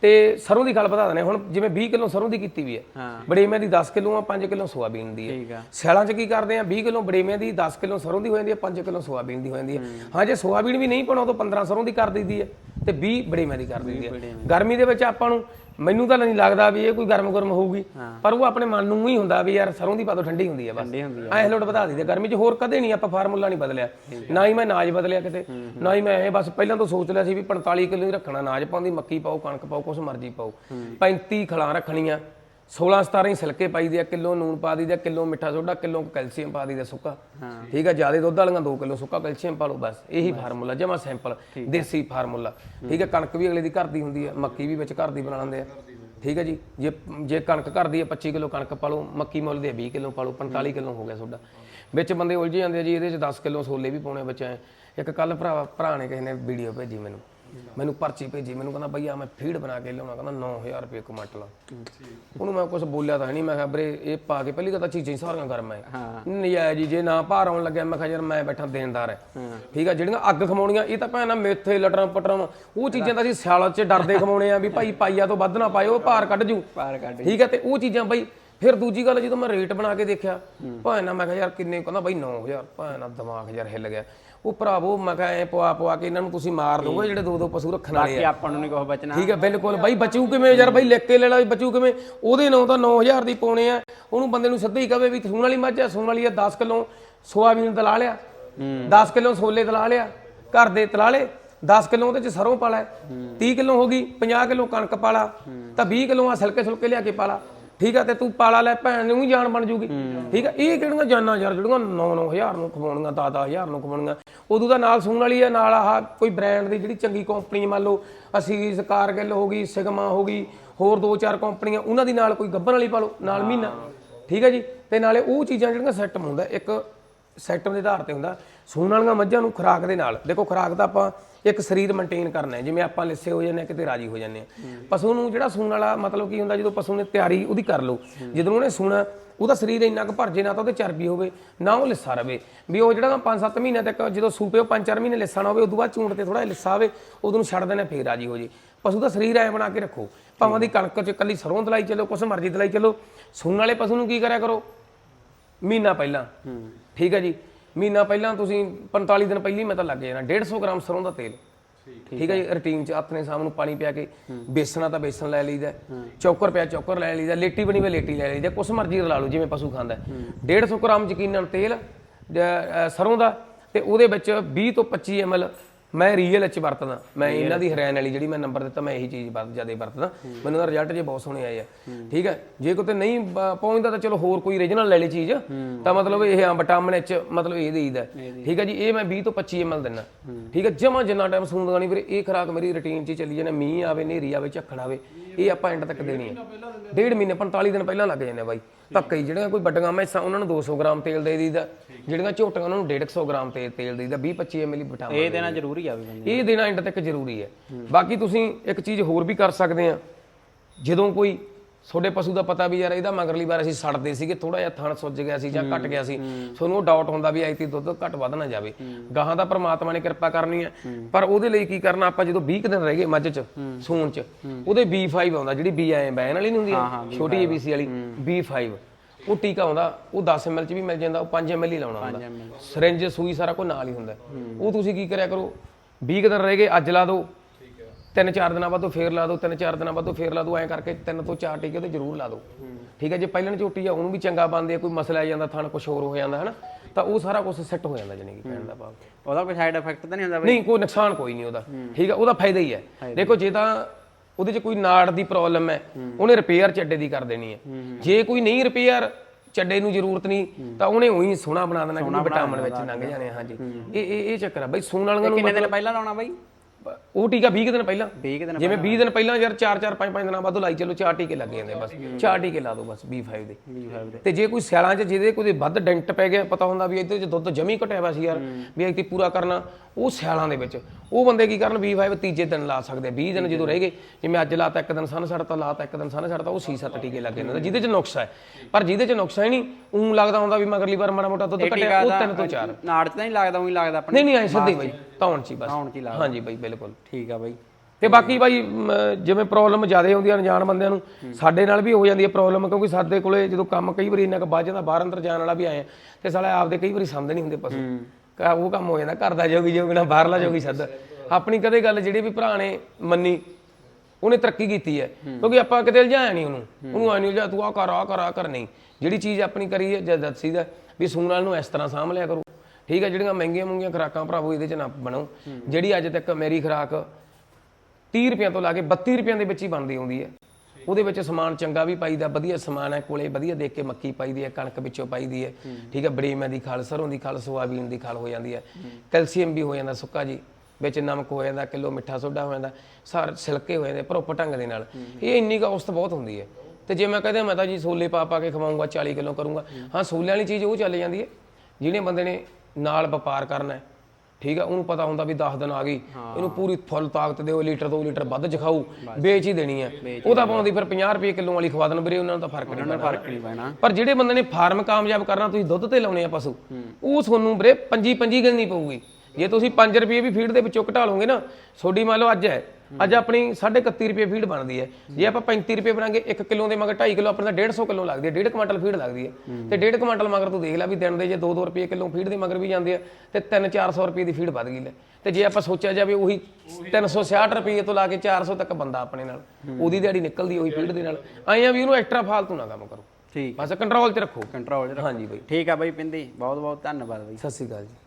Speaker 1: ਤੇ ਸਰੋਂ ਦੀ ਖਲ ਵਧਾ ਆ। ਹੁਣ ਜਿਵੇਂ 20 ਕਿਲੋ ਸਰੋਂ ਦੀ ਕੀਤੀ ਵੀ ਹੈ। ਬੜੇਮਿਆਂ ਦੀ 10 ਕਿਲੋ ਆ 5 ਕਿਲੋ ਸੋਆਬੀਨ ਦੀ ਹੈ। ਸਿਆਲਾਂ 'ਚ ਕੀ ਕਰਦੇ ਆ 20 ਕਿਲੋ ਬੜੇਮਿਆਂ ਦੀ 10 ਕਿਲੋ ਸਰੋਂ ਦੀ ਹੋ ਜਾਂਦੀ ਹੈ 5 ਕਿਲੋ ਸੋਆਬੀਨ ਦੀ ਹੋ ਜਾਂਦੀ ਹੈ। ਹਾਂ। ਜੇ ਸੋਆਬੀਨ ਵੀ ਨਹੀਂ ਪਾਉਣਾ ਤਾਂ 15 ਸਰੋਂ ਦੀ ਕਰ ਦਈਦੀ ਹੈ। ਤੇ 20 ਬੜੇਮਿਆਂ ਦੀ ਕਰ ਦਈਦੀ ਹੈ। ਗਰਮੀ ਦੇ ਵਿੱਚ ਆਪਾਂ ਨੂੰ ਮੈਨੂੰ ਤਾਂ ਨਹੀਂ ਲੱਗਦਾ ਵੀ ਇਹ ਕੋਈ ਗਰਮ ਗਰਮ ਹੋਊਗੀ ਪਰ ਉਹ ਆਪਣੇ ਮਨ ਨੂੰ ਹੀ ਹੁੰਦਾ ਵੀ ਯਾਰ ਸਰੋਂ ਦੀ ਪਾ ਤੋਂ ਠੰਡੀ ਹੁੰਦੀ ਹੈ ਬਸ।
Speaker 2: ਠੰਡੀ ਹੁੰਦੀ
Speaker 1: ਐ ਲੋਟ ਵਧਾ ਦਈਦੇ ਗਰਮੀ 'ਚ ਹੋਰ ਕਦੇ ਨਹੀਂ ਆਪਾਂ ਫਾਰਮੂਲਾ ਨਹੀਂ ਬਦਲਿਆ। ਨਾ ਹੀ ਮੈਂ ਨਾਜ ਬਦਲਿਆ ਕਿਤੇ ਨਾ ਹੀ ਮੈਂ ਇਹ ਬਸ ਪਹਿਲਾਂ ਤੋਂ ਸੋਚ ਲਿਆ ਸੀ ਵੀ 45 ਕਿਲੋ ਹੀ ਰੱਖਣਾ ਨਾਜ ਪਾਉਂਦੀ ਮੱਕੀ ਪਾਓ ਕਣਕ ਪਾਓ ਕੁਛ ਮਰਜ਼ੀ ਪਾਓ। 35 ਖਲਾਂ ਰੱਖਣੀਆਂ 16 17 ਹੀ ਸਿਲਕੇ ਪਾਈ ਦੇ ਆ ਕਿਲੋ ਨੂਨ ਪਾ ਦੀ ਦਾ ਕਿਲੋ ਮਿੱਠਾ ਸੋਡਾ ਕਿਲੋ ਕੈਲਸ਼ੀਅਮ ਪਾ ਦੀ ਦਾ ਸੁੱਕਾ। ਠੀਕ ਆ ਜ਼ਿਆਦਾ ਦੁੱਧ ਵਾਲੀਆਂ 2 ਕਿਲੋ ਸੁੱਕਾ ਕੈਲਸ਼ੀਅਮ ਪਾ ਲਓ ਬਸ ਇਹੀ ਫਾਰਮੂਲਾ ਜਮਾ ਸਿੰਪਲ ਦੇਸੀ ਫਾਰਮੂਲਾ। ਠੀਕ ਹੈ ਕਣਕ ਵੀ ਅਗਲੇ ਦੀ ਘਰ ਦੀ ਹੁੰਦੀ ਹੈ ਮੱਕੀ ਵੀ ਵਿੱਚ ਘਰ ਦੀ ਬਣਾ ਲੈਂਦੇ ਆ। ਠੀਕ ਹੈ ਜੀ ਜੇ ਜੇ ਕਣਕ ਘਰ ਦੀ ਹੈ 25 ਕਿਲੋ ਕਣਕ ਪਾ ਲਓ ਮੱਕੀ ਮੁੱਲ ਦੀ ਹੈ 20 ਕਿਲੋ ਪਾ ਲਓ 45 ਕਿਲੋ ਹੋ ਗਿਆ ਤੁਹਾਡਾ ਵਿੱਚ ਬੰਦੇ ਉਲਝ ਜਾਂਦੇ ਆ ਜੀ ਇਹਦੇ ਚ 10 ਕਿਲੋ ਛੋਲੇ ਵੀ ਪਾਉਣੇ ਬੱਚਾ ਇੱਕ ਕੱਲ ਭਰਾ ਭਰਾ ਨੇ ਕਿਸੇ ਨੇ ਵੀਡੀਓ ਭੇਜੀ ਮੈਨੂੰ। ਮੈਨੂੰ ਪਰਚੀ ਭੇਜੀ ਮੈਨੂੰ ਕਹਿੰਦਾ ਬਈਆ ਮੈਂ ਫੀਡ ਬਣਾ ਕੇ ਲਿਆਉਣਾ ਕਹਿੰਦਾ 9000 ਰੁਪਏ ਕਮਟਲਾ ਉਹਨੂੰ ਮੈਂ ਕੁਝ ਬੋਲਿਆ ਤਾਂ ਨਹੀਂ ਮੈਂ ਕਿਹਾ ਵੀਰੇ ਇਹ ਪਾ ਕੇ ਪਹਿਲੀ ਗੱਲ ਤਾਂ ਚੀਜ਼ਾਂ ਹੀ ਸਾਰੀਆਂ ਗਰਮ ਹੈ। ਨਜਾਇਜ਼ ਜੀ ਜੇ ਨਾ ਭਾਰ ਆਉਣ ਲੱਗਿਆ ਮੈਂ ਕਿਹਾ ਯਾਰ ਮੈਂ ਬੈਠਾ ਦੇਣਦਾਰ ਹੈ। ਠੀਕ ਹੈ ਜਿਹੜੀਆਂ ਅੱਗ ਖਮਾਉਣੀਆਂ ਇਹ ਤਾਂ ਭੈਣਾ ਮੇਥੇ ਲਟਰਾਂ ਪਟਰਾਂ ਉਹ ਚੀਜ਼ਾਂ ਤਾਂ ਅਸੀਂ ਸਿਆਲਾਂ 'ਚ ਡਰਦੇ ਖਮਾਉਣੇ ਆ ਵੀ ਭਾਈ ਪਾਈਆ ਤੋਂ ਵੱਧ ਨਾ ਪਾਇਓ ਭਾਰ ਕੱਢ ਜੂ।
Speaker 2: ਪਾਰ ਕੱਢ
Speaker 1: ਠੀਕ ਹੈ ਤੇ ਉਹ ਚੀਜ਼ਾਂ ਬਈ ਫਿਰ ਦੂਜੀ ਗੱਲ ਜਦੋਂ ਮੈਂ ਰੇਟ ਬਣਾ ਕੇ ਦੇਖਿਆ ਭਾਣਾ ਮੈਂ ਕਿਹਾ ਯਾਰ ਕਿੰਨੇ ਕਹਿੰਦਾ ਬਈ 9000 ਭਾਣਾ ਦਿਮਾਗ ਯਾਰ ਹਿੱਲ ਗਿਆ। ਉਹ ਭਰਾਵੋ ਮੈਂ ਕਿਹਾ ਐ ਪਵਾ ਪਵਾ ਕੇ ਇਹਨਾਂ ਨੂੰ ਤੁਸੀਂ ਮਾਰ ਦੋਗੇ ਜਿਹੜੇ ਦੋ ਦੋ ਪਸ਼ੂ ਰੱਖਣ ਵਾਲੇ ਆ।
Speaker 2: ਕਿ ਆਪਾਂ ਨੂੰ ਨਹੀਂ ਕੁਝ ਬਚਣਾ।
Speaker 1: ਠੀਕ ਹੈ ਬਿਲਕੁਲ। ਬਾਈ ਬਚੂ ਕਿਵੇਂ? ਯਾਰ ਬਾਈ ਲਿਖ ਕੇ ਲੈ ਲਾ ਵੀ ਬਚੂ ਕਿਵੇਂ? ਉਹਦੇ ਨਾਂ ਤਾਂ 9000 ਦੀ ਪਾਉਣੇ ਆ। ਉਹਨੂੰ ਬੰਦੇ ਨੂੰ ਸਿੱਧਾ ਹੀ ਕਹਵੇ ਵੀ ਸੂਣ ਵਾਲੀ ਮੱਝ ਆ ਸੂਣ ਵਾਲੀ ਆ 10 ਕਿਲੋ। ਸੋਆਬੀਨ ਤਲਾ ਲਿਆ। 10 ਕਿਲੋ ਛੋਲੇ ਤਲਾ ਲਿਆ। ਘਰ ਦੇ ਤਲਾ ਲੇ 10 ਕਿਲੋ ਉਹਦੇ ਚ ਸਰੋਂ ਪਾ ਲੈ 30 ਕਿਲੋ ਹੋ ਗਈ 50 ਕਿਲੋ ਕਣਕ ਪਾ ਲਾ ਤਾਂ 20 ਕਿਲੋ ਆ ਸਿਲਕੇ ਸੁਲਕੇ ਲਿਆ ਕੇ ਪਾ ਲਾ ਠੀਕ ਆ ਤੇ ਤੂੰ ਪਾਲਾ ਲੈ ਭੈਣ ਨੂੰ ਵੀ ਜਾਨ ਬਣ ਜੂਗੀ। ਠੀਕ ਆ ਇਹ ਕਿਹੜੀਆਂ ਜਾਨਾਂ ਯਾਰ ਜਿਹੜੀਆਂ 9-9000 ਨੂੰ ਖਵਾਉਣੀਆਂ 10-10000 ਨੂੰ ਖਵਾਉਣੀਆਂ। ਉਦੋਂ ਦਾ ਨਾਲ ਸੂਣ ਵਾਲੀ ਆ ਨਾਲ ਆਹ ਕੋਈ ਬ੍ਰਾਂਡ ਦੀ ਜਿਹੜੀ ਚੰਗੀ ਕੰਪਨੀ ਮੰਨ ਲਓ ਅਸੀਂ ਸਕਾਰਗਿਲ ਹੋ ਗਈ ਸਿਗਮਾ ਹੋ ਗਈ ਹੋਰ ਦੋ ਚਾਰ ਕੰਪਨੀਆਂ ਉਹਨਾਂ ਦੀ ਨਾਲ ਕੋਈ ਗੱਬਰ ਵਾਲੀ ਪਾ ਲਓ ਨਾਲ ਮਹੀਨਾ। ਠੀਕ ਹੈ ਜੀ ਤੇ ਨਾਲੇ ਉਹ ਚੀਜ਼ਾਂ ਜਿਹੜੀਆਂ ਸੈੱਟ ਹੁੰਦਾ ਇੱਕ ਸੈਟਮ ਦੇ ਆਧਾਰ ਤੇ ਹੁੰਦਾ। ਸੂਣ ਵਾਲੀਆਂ ਮੱਝਾਂ ਨੂੰ ਖੁਰਾਕ ਦੇ ਨਾਲ। ਦੇਖੋ, ਖੁਰਾਕ ਤਾਂ ਆਪਾਂ ਇੱਕ ਸਰੀਰ ਮੇਨਟੇਨ ਕਰਨਾ ਹੈ। ਜਿਵੇਂ ਆਪਾਂ ਲਿੱਸੇ ਹੋ ਜਾਂਦੇ ਹਾਂ, ਕਿਤੇ ਰਾਜੀ ਹੋ ਜਾਂਦੇ ਆ ਪਸ਼ੂ ਨੂੰ ਜਿਹੜਾ ਸੂਣ ਵਾਲਾ ਮਤਲਬ ਕੀ ਹੁੰਦਾ, ਜਦੋਂ ਪਸ਼ੂ ਨੇ ਤਿਆਰੀ ਉਹਦੀ ਕਰ ਲਓ। ਜਦੋਂ ਉਹਨੇ ਸੂਣਾ, ਉਹਦਾ ਸਰੀਰ ਇੰਨਾ ਕੁ ਭਰ ਜੇ, ਨਾ ਤਾਂ ਉਹਦੇ ਚਰਬੀ ਹੋਵੇ, ਨਾ ਉਹ ਲਿੱਸਾ ਰਵੇ। ਵੀ ਉਹ ਜਿਹੜਾ 5-7 ਮਹੀਨੇ ਤੱਕ ਜਦੋਂ ਸੂਪੇ ਉਹ 5-4 ਮਹੀਨੇ ਲਿੱਸਾ ਨਾ ਹੋਵੇ, ਉਦੋਂ ਬਾਅਦ ਚੂੰਡ ਤੇ ਥੋੜਾ ਲਿੱਸਾ ਹੋਵੇ ਉਦੋਂ ਨੂੰ ਛੱਡ ਦੇਣਾ ਫੇਰ ਰਾਜੀ ਹੋ ਜੇ। ਪਸ਼ੂ ਦਾ ਸਰੀਰ ਐ ਬਣਾ ਕੇ ਰੱਖੋ। ਭਾਵੇਂ ਦੀ ਕਣਕ ਚ ਇਕੱਲੀ ਸਰੋਂ ਦਲਾਈ ਚੱਲੋ, ਕੁਛ ਮਰਜ਼ੀ ਦਲਾਈ ਚੱਲੋ। ਸੂਣ ਵਾਲੇ ਪਸ਼ੂ ਨੂੰ ਕੀ ਕਰਿਆ ਕਰੋ? ਮਹੀਨਾ ਪਹਿਲਾਂ। ਠੀਕ ਹੈ ਜੀ। ਮਹੀਨਾ ਪਹਿਲਾਂ ਤੁਸੀਂ 45 ਦਿਨ ਪਹਿਲਾਂ ਮੈਂ ਤਾਂ ਲੱਗ ਜਾਣਾ। 150 ਗ੍ਰਾਮ ਸਰੋਂ ਦਾ ਤੇਲ। ਠੀਕ ਹੈ ਜੀ ਰੂਟੀਨ ਚ ਆਪਣੇ ਸਾਹਮ ਨੂੰ ਪਾਣੀ ਪਿਆ ਕੇ ਬੇਸਣਾ ਤਾਂ ਬੇਸਣ ਲੈ ਲਈਦਾ। ਚੌਕਰ ਪਿਆ ਚੌਕਰ ਲੈ ਲਈਦਾ। ਲੇਟੀ ਬਣੀ ਵੇ ਲੇਟੀ ਲੈ ਲਈਦਾ। ਕੁਛ ਮਰਜ਼ੀ ਰਲਾ ਲਓ ਜਿਵੇਂ ਪਸ਼ੂ ਖਾਂਦਾ। ਹੈ। 150 ਗ੍ਰਾਮ ਯਕੀਨਨ ਤੇਲ ਸਰੋਂ ਦਾ ਤੇ ਉਹਦੇ ਵਿੱਚ 20 ਤੋਂ 25 ml ਮੈਂ ਰੀਅਲ ਚ ਵਰਤਦਾ। ਮੈਂ ਇਹਨਾਂ ਦੀ ਹਰਿਆਣ ਵਾਲੀ ਜਿਹੜੀ ਮੈਂ ਨੰਬਰ ਦਿੱਤਾ ਮੈਂ ਇਹੀ ਚੀਜ਼ ਵਰਤ ਜ਼ਿਆਦਾ ਵਰਤਦਾ। ਮੈਨੂੰ ਦਾ ਰਿਜ਼ਲਟ ਜੇ ਬਹੁਤ ਸੋਹਣੇ ਆਏ ਆ। ਠੀਕ ਹੈ ਜੇ ਕਿਤੇ ਨਹੀਂ ਪਹੁੰਚਦਾ ਤਾਂ ਚਲੋ ਹੋਰ ਕੋਈ ਰੀਜਨਲ ਲੈ ਲਈ ਚੀਜ਼। ਤਾਂ ਮਤਲਬ ਇਹ ਆ ਵਿਟਾਮਿਨ ਚ ਮਤਲਬ ਇਹ ਦੇਈਦਾ। ਠੀਕ ਹੈ ਜੀ? ਇਹ ਮੈਂ 20 ਤੋਂ 25 ml ਦਿੰਦਾ ਠੀਕ ਹੈ ਜਮਾ ਜਿੰਨਾ ਟਾਈਮ ਸੂੰਦਗਾ ਨਹੀਂ ਵੀਰੇ ਇਹ ਖਰਾਕ ਮੇਰੀ ਰੁਟੀਨ ਚ ਚੱਲੀ ਜਾਂਦੇ ਮੀਂਹ ਆਵੇ ਨੇਰੀ ਆਵੇ ਝੱਖੜ ਆਵੇ ਇਹ ਆਪਾਂ ਐਂਡ ਤੱਕ ਦੇਣੀ ਹੈ ਡੇਢ ਮਹੀਨੇ 45 ਦਿਨ ਪਹਿਲਾਂ ਲੱਗ ਜਾਂਦੇ ਬਾਈ। ਧੱਕੇ ਜਿਹੜੀਆਂ ਕੋਈ ਵੱਡੀਆਂ ਮੈਸਾਂ ਉਹਨਾਂ ਨੂੰ 200 ਗ੍ਰਾਮ ਤੇਲ ਦੇ ਦਈਦਾ। ਜਿਹੜੀਆਂ ਝੋਟੀਆਂ ਉਹਨਾਂ ਨੂੰ 150 ਗ੍ਰਾਮ ਤੇਲ ਤੇਲ ਦੇਈਦਾ 20 25 ml ਵਿਟਾਮਿਨ
Speaker 2: ਇਹ ਦੇਣਾ ਜ਼ਰੂਰੀ ਆ ਵੀ ਬੰਦੇ
Speaker 1: ਇਹ ਦੇਣਾ ਐਂਡ ਤੱਕ ਜ਼ਰੂਰੀ ਹੈ। ਬਾਕੀ ਤੁਸੀਂ ਇੱਕ ਚੀਜ਼ ਹੋਰ ਵੀ ਕਰ ਸਕਦੇ ਆ। ਜਦੋਂ ਕੋਈ ਤੁਹਾਡੇ ਪਸ਼ੂ ਦਾ ਪਤਾ ਵੀ ਯਾਰ ਇਹਦਾ ਮਗਰਲੀ ਵਾਰ ਅਸੀਂ ਸੜਦੇ ਸੀਗੇ ਥੋੜਾ ਜਿਹਾ ਥਣ ਸੁੱਜ ਗਿਆ ਸੀ ਜਾਂ ਘਟ ਗਿਆ ਸੀ। ਤੁਹਾਨੂੰ ਉਹ ਡਾਊਟ ਹੁੰਦਾ ਵੀ ਐਤੀ ਦੁੱਧ ਘਟ ਵੱਧ ਨਾ ਜਾਵੇ। ਗਾਹਾਂ ਦਾ ਪ੍ਰਮਾਤਮਾ ਨੇ ਕਿਰਪਾ ਕਰਨੀ ਹੈ। ਪਰ ਉਹਦੇ ਲਈ ਕੀ ਕਰਨਾ ਆਪਾਂ ਜਦੋਂ 20 ਕੁ ਦਿਨ ਰਹਿ ਗਏ ਮੱਝ ਚ ਸੂਣ ਚ ਉਹਦੇ B5 ਆਉਂਦਾ ਜਿਹੜੀ B ਐ ਬੈਨ ਵਾਲੀ ਨਹੀਂ ਹੁੰਦੀ ਛੋਟੀ ABC ਵਾਲੀ B5 ਉਹ ਟੀਕਾ ਆਉਂਦਾ ਉਹ 10 ml ਚ ਵੀ ਮਿਲ ਜਾਂਦਾ ਉਹ 5 ml ਹੀ ਲਾਉਣਾ ਹੁੰਦਾ। ਸਿਰਿੰਜ ਸੂਈ ਸਾਰਾ ਕੁਝ ਨਾਲ ਹੀ ਹੁੰਦਾ। ਉਹ ਤੁਸੀਂ ਕੀ ਕਰਿਆ ਕਰੋ 20 ਕੁ ਦਿਨ ਰਹਿ ਗਏ ਅੱਜ ਲਾ ਦਿਓ। ਤਿੰਨ ਚਾਰ ਦਿਨਾਂ ਬਾਅਦ ਉਹ ਫੇਰ ਲਾ ਦਿਓ ਤਿੰਨ ਚਾਰ ਦਿਨਾਂ ਬਾਅਦ ਉਹ ਫੇਰ ਲਾ ਦਿਓ ਐਂ ਕਰਕੇ ਤਿੰਨ ਤੋਂ ਚਾਰ ਟੀਕੇ ਉਹਦੇ ਜ਼ਰੂਰ ਲਾ ਦਿਓ। ਠੀਕ ਹੈ ਜੇ ਪਹਿਲਣ ਝੋਟੀ ਆ ਉਹਨੂੰ ਵੀ ਚੰਗਾ ਬੰਦੇ ਕੋਈ ਮਸਲਾ ਆ ਜਾਂਦਾ ਥਣ ਕੁਝ ਹੋਰ ਹੋ ਜਾਂਦਾ ਹਨਾ? ਤਾਂ ਉਹ ਸਾਰਾ ਕੁਝ ਸੈੱਟ ਹੋ ਜਾਂਦਾ ਜਾਨੀ ਕਿ ਕਹਿਣ ਦਾ ਭਾਵ।
Speaker 2: ਉਹਦਾ ਕੋਈ ਸਾਈਡ ਇਫੈਕਟ ਤਾਂ ਨਹੀਂ ਹੁੰਦਾ ਬਈ?
Speaker 1: ਨਹੀਂ ਕੋਈ ਨੁਕਸਾਨ ਕੋਈ ਨਹੀਂ ਉਹਦਾ। ਠੀਕ ਹੈ ਉਹਦਾ ਫਾਇਦਾ ਹੀ ਹੈ। ਦੇਖੋ ਜੇ ਤਾਂ ਉਹਦੇ 'ਚ ਕੋਈ ਨਾੜ ਦੀ ਪ੍ਰੋਬਲਮ ਹੈ ਉਹਨੇ ਰਿਪੇਅਰ ਚੱਡੇ ਦੀ ਕਰ ਦੇਣੀ ਹੈ। ਜੇ ਕੋਈ ਨਹੀਂ ਰਿਪੇਅਰ ਚੱਡੇ ਨੂੰ ਜ਼ਰੂਰਤ ਨਹੀਂ ਤਾਂ ਉਹਨੇ ਉਹੀ ਸੋਹਣਾ ਬਣਾ ਦੇਣਾ ਕਿਉਂਕਿ ਵਿਟਾਮਿਨ ਵਿੱਚ ਲੰਘ ਜਾਣੇ ਹਾਂਜੀ। ਇਹ ਇਹ ਇਹ ਚੱਕਰ ਆ ਬਈ ਸੂਣ ਵਾਲੀਆਂ ਨੂੰ
Speaker 2: ਕਿੰਨੇ ਦਿਨ ਪਹਿਲਾਂ ਲਾਉਣਾ ਬਈ?
Speaker 1: ਉਹ ਟੀਕਾ 20 ਕੁ ਦਿਨ ਪਹਿਲਾਂ।
Speaker 2: 20 ਕੁ ਦਿਨ
Speaker 1: ਜਿਵੇਂ 20 ਦਿਨ ਪਹਿਲਾਂ ਯਾਰ 4 4 5 5 ਦਿਨਾਂ ਬਾਅਦ ਲਾਈ ਚਲੋ ਚਾਰ ਟੀਕੇ ਲੱਗ ਜਾਂਦੇ ਬਸ। ਚਾਰ ਟੀਕੇ ਲਾ ਦਿਓ ਬਸ B5 ਦੇ।
Speaker 2: B5 ਦੇ।
Speaker 1: ਤੇ ਜੇ ਕੋਈ ਸਿਆਲਾਂ 'ਚ ਜਿਹਦੇ ਕੋਈ ਵੱਧ ਡੈਂਟ ਪੈ ਗਿਆ ਪਤਾ ਹੁੰਦਾ ਵੀ ਇਹਦੇ 'ਚ ਦੁੱਧ ਜਮੀ ਘਟਿਆ ਵਾ ਸੀ ਯਾਰ ਵੀ ਇੱਥੇ ਪੂਰਾ ਕਰਨਾ ਉਹ ਸਿਆਲਾਂ ਦੇ ਵਿੱਚ। ਉਹ ਬੰਦੇ ਕੀ ਕਰਨ B5 ਤੀਜੇ ਦਿਨ ਲਾ ਸਕਦੇ ਆ। 20 ਦਿਨ ਜਦੋਂ ਰਹਿ ਗਏ ਜਿਵੇਂ ਅੱਜ ਲਾਤਾ ਇੱਕ ਦਿਨ ਸਨ ਛੱਡਤਾ ਲਾਤਾ ਇੱਕ ਦਿਨ ਸਨ ਛੱਡਤਾ ਉਹ 6-7 ਟੀਕੇ ਲੱਗ ਜਾਂਦੇ ਨੇ, ਜਿਹਦੇ 'ਚ ਨੁਕਸ ਹੈ। ਪਰ ਜਿਹਦੇ 'ਚ ਨੁਕਸ ਹੈ ਨਹੀਂ ਉਂ ਲੱਗਦਾ ਹੁੰਦਾ ਵੀ ਮਗਰਲੀ ਵਾਰ ਮਾੜਾ ਮੋਟਾ ਦੁੱਧ ਘਟਿਆ ਉਹ ਤਿੰਨ ਤੋਂ ਚਾਰ।
Speaker 2: ਨਾੜ ਚ ਤਾਂ ਨਹੀਂ ਲੱਗਦਾ ਉਹੀ ਲੱਗਦਾ ਆਪਣੇ
Speaker 1: ਨਹੀਂ ਨਹੀਂ ਐ ਸਿੱਧੀ ਬਾਈ। ਧੌਣ 'ਚ ਹੀ ਬਸ।
Speaker 2: ਧੌਣ 'ਚ ਹੀ ਲੱਗਦਾ।
Speaker 1: ਹਾਂਜੀ ਬਾਈ ਬਿਲਕੁਲ।
Speaker 2: ਠੀਕ ਆ ਬਈ।
Speaker 1: ਤੇ ਬਾਕੀ ਮ, ਜਿਵੇਂ ਪ੍ਰੋਬਲਮ ਜ਼ਿਆਦਾ ਹੁੰਦੀ ਆ ਅਣਜਾਣ ਬੰਦਿਆਂ ਨੂੰ ਸਾਡੇ ਨਾਲ ਵੀ ਹੋ ਜਾਂਦੀ ਹੈ ਪ੍ਰੋਬਲਮ ਕਿਉਂਕਿ ਸਾਡੇ ਕੋਲੇ ਜਦੋਂ ਕੰਮ ਕਈ ਵਾਰੀ ਇੰਨਾ ਕੁ ਵੱਜ ਜਾਂਦਾ ਬਾਹਰ ਅੰਦਰ ਜਾਣ ਵਾਲਾ ਵੀ ਆਏ ਆ, ਤੇ ਸਾਲਾ ਆਪਦੇ ਕਈ ਵਾਰੀ ਸਮਝ ਨਹੀਂ ਹੁੰਦੇ ਪਸ਼ੂ। ਕਾ ਉਹ ਕੰਮ ਹੋ ਜਾਂਦਾ ਘਰ ਦਾ ਜੋਗੀ ਜੋਗਣਾ ਬਾਹਰਲਾ ਜੋਗੀ ਸੱਦ। ਆਪਣੀ ਕਦੇ ਗੱਲ ਜਿਹੜੀ ਵੀ ਭਰਾ ਨੇ ਮੰਨੀ ਉਹਨੇ ਤਰੱਕੀ ਕੀਤੀ ਹੈ। ਕਿਉਂਕਿ ਆਪਾਂ ਕਿਤੇ ਲਜਾਇਆ ਨਹੀਂ ਉਹਨੂੰ। ਉਹਨੂੰ ਆ ਨਹੀਂ ਲਜਾ ਤੂੰ ਆ ਕਰ ਆ ਕਰ ਆ ਕਰ ਨਹੀਂ। ਜਿਹੜੀ ਚੀਜ਼ ਆਪਣੀ ਕਰੀ ਹੈ ਜਦ ਦੱਸੀ ਦਾ ਵੀ ਸੂਣ ਵਾਲ ਨੂੰ ਇਸ ਤਰ੍ਹਾਂ ਸਾਂਭ ਲਿਆ ਕਰੋ। ਠੀਕ ਹੈ ਜਿਹੜੀਆਂ ਮਹਿੰਗੀਆਂ ਮਹਿੰਗੀਆਂ ਖੁਰਾਕਾਂ ਭਰਾਵੋ ਇਹਦੇ ਚ ਨਾ ਬਣੋ। ਜਿਹੜੀ ਅੱਜ ਤੱਕ ਮੇਰੀ ਖੁਰਾਕ 30 ਰੁਪਈਆਂ ਤੋਂ ਲਾ ਕੇ 32 ਰੁਪਈਆਂ ਦੇ ਵਿੱਚ ਹੀ ਬਣਦੀ ਆਉਂਦੀ ਹੈ। ਉਹਦੇ ਵਿੱਚ ਸਮਾਨ ਚੰਗਾ ਵੀ ਪਾਈਦਾ, ਵਧੀਆ ਸਮਾਨ ਹੈ ਕੋਲੇ, ਵਧੀਆ ਦੇਖ ਕੇ ਮੱਕੀ ਪਾਈਦੀ ਹੈ, ਕਣਕ ਵਿੱਚੋਂ ਪਾਈਦੀ ਹੈ। ਠੀਕ ਹੈ ਬੜੇਮਿਆਂ ਦੀ ਖਲ, ਸਰੋਂ ਦੀ ਖਲ, ਸੋਆਬੀਨ ਦੀ ਖਲ ਹੋ ਜਾਂਦੀ ਹੈ। ਕੈਲਸ਼ੀਅਮ ਵੀ ਹੋ ਜਾਂਦਾ ਸੁੱਕਾ ਜੀ, ਵਿੱਚ ਨਮਕ ਹੋ ਜਾਂਦਾ, ਕਿਲੋ ਮਿੱਠਾ ਸੋਡਾ ਹੋ ਜਾਂਦਾ, ਸਾਰ ਸਿਲਕੇ ਹੋ ਜਾਂਦੇ ਪ੍ਰੋਪਰ ਢੰਗ ਦੇ ਨਾਲ। ਇਹ ਇੰਨੀ ਕੁ ਔਸਤ ਬਹੁਤ ਹੁੰਦੀ ਹੈ। ਤੇ ਜੇ ਮੈਂ ਕਹਦੇ ਮੈਂ ਤਾਂ ਜੀ ਛੋਲੇ ਪਾ ਪਾ ਕੇ ਖਵਾਉਂਗਾ 40 ਕਿਲੋ ਕਰੂੰਗਾ, ਹਾਂ ਛੋਲਿਆਂ ਵਾਲੀ ਚੀਜ਼ ਉਹ ਚੱਲ ਜਾਂਦੀ ਹੈ ਜਿਹੜੇ ਬੰਦੇ ਨੇ ਨਾਲ ਵਪਾਰ ਕਰਨਾ ਹੈ। ਠੀਕ ਆ ਉਹਨੂੰ ਪਤਾ ਹੁੰਦਾ ਵੀ 10 ਦਿਨ ਆ ਗਈ। ਇਹਨੂੰ ਪੂਰੀ ਫੁੱਲ ਤਾਕਤ ਦਿਓ ਲੀਟਰ 2 ਲੀਟਰ ਵੱਧ ਚਖਾਊ ਵੇਚ ਹੀ ਦੇਣੀ ਹੈ। ਉਹ ਤਾਂ ਪਾਉਂਦੀ ਫਿਰ 50 ਰੁਪਏ ਕਿਲੋ ਵਾਲੀ ਖਵਾ ਦੇਣ ਵੀਰੇ ਉਹਨਾਂ ਨੂੰ ਤਾਂ ਫ਼ਰਕ ਨਹੀਂ ਪੈਣਾ।
Speaker 2: ਫ਼ਰਕ ਨਹੀਂ ਪੈਣਾ।
Speaker 1: ਪਰ ਜਿਹੜੇ ਬੰਦੇ ਨੇ ਫਾਰਮ ਕਾਮਯਾਬ ਕਰਨਾ ਤੁਸੀਂ ਦੁੱਧ ਤੇ ਲਾਉਣੇ ਆ ਪਸ਼ੂ ਉਹ ਤੁਹਾਨੂੰ ਵੀਰੇ ਪੰਜੀ ਪੰਜੀ ਗਿਣਨੀ ਪਊਗੀ। ਜੇ ਤੁਸੀਂ 5 ਰੁਪਏ ਵੀ ਫੀਡ ਦੇ ਵਿੱਚੋਂ ਘਟਾ ਲਓਗੇ ਨਾ ਤੁਹਾਡੀ ਮੰਨ ਲਓ ਅੱਜ ਹੈ ਅੱਜ ਆਪਣੀ 31.5 ਰੁਪਏ ਫੀਡ ਬਣਦੀ ਹੈ। ਜੇ ਆਪਾਂ 35 ਰੁਪਏ ਬਣਾਂਗੇ 1 ਕਿਲੋ ਦੇ ਮਗਰ 2.5 ਕਿਲੋ ਆਪਣੇ ਤਾਂ 150 ਕਿਲੋ ਲੱਗਦੀ ਹੈ 1.5 ਕੁਇੰਟਲ ਫੀਡ ਲੱਗਦੀ ਹੈ। ਤੇ 1.5 ਕੁਇੰਟਲ ਮਗਰ ਤੂੰ ਦੇਖ ਲੈ ਵੀ ਦਿਨ ਦੇ ਜੇ 2-2 ਰੁਪਏ ਕਿਲੋ ਫੀਡ ਦੇ ਮਗਰ ਵੀ ਜਾਂਦੇ ਆ ਤੇ 3-400 ਰੁਪਏ ਦੀ ਫੀਡ ਵੱਧ ਗਈ ਲੈ। ਤੇ ਜੇ ਆਪਾਂ ਸੋਚਿਆ ਜਾਵੇ ਉਹੀ 366 ਰੁਪਏ ਤੋਂ ਲਾ ਕੇ 400 ਤੱਕ ਬੰਦਾ ਆਪਣੇ ਨਾਲ ਉਹਦੀ ਦਿਹਾੜੀ ਨਿਕਲਦੀ ਉਹੀ ਫੀਡ ਦੇ ਨਾਲ। ਆਏ ਆ ਵੀ ਉਹਨੂੰ ਐਕਸਟਰਾ ਫਾਲਤੂ ਨਾ ਕੰਮ ਕਰੋ।
Speaker 2: ਠੀਕ।
Speaker 1: ਬਸ ਕੰਟਰੋਲ 'ਚ ਰੱਖੋ।
Speaker 2: ਕੰਟਰੋਲ
Speaker 1: ਹਾਂਜੀ ਬਾਈ।
Speaker 2: ਠੀਕ ਆ ਬਈ ਪਿੰਦੀ ਬਹੁਤ ਬਹੁਤ ਧੰਨਵਾਦ ਬਈ।
Speaker 1: ਸਤਿ ਸ਼੍ਰੀ ਅਕਾਲ ਜੀ।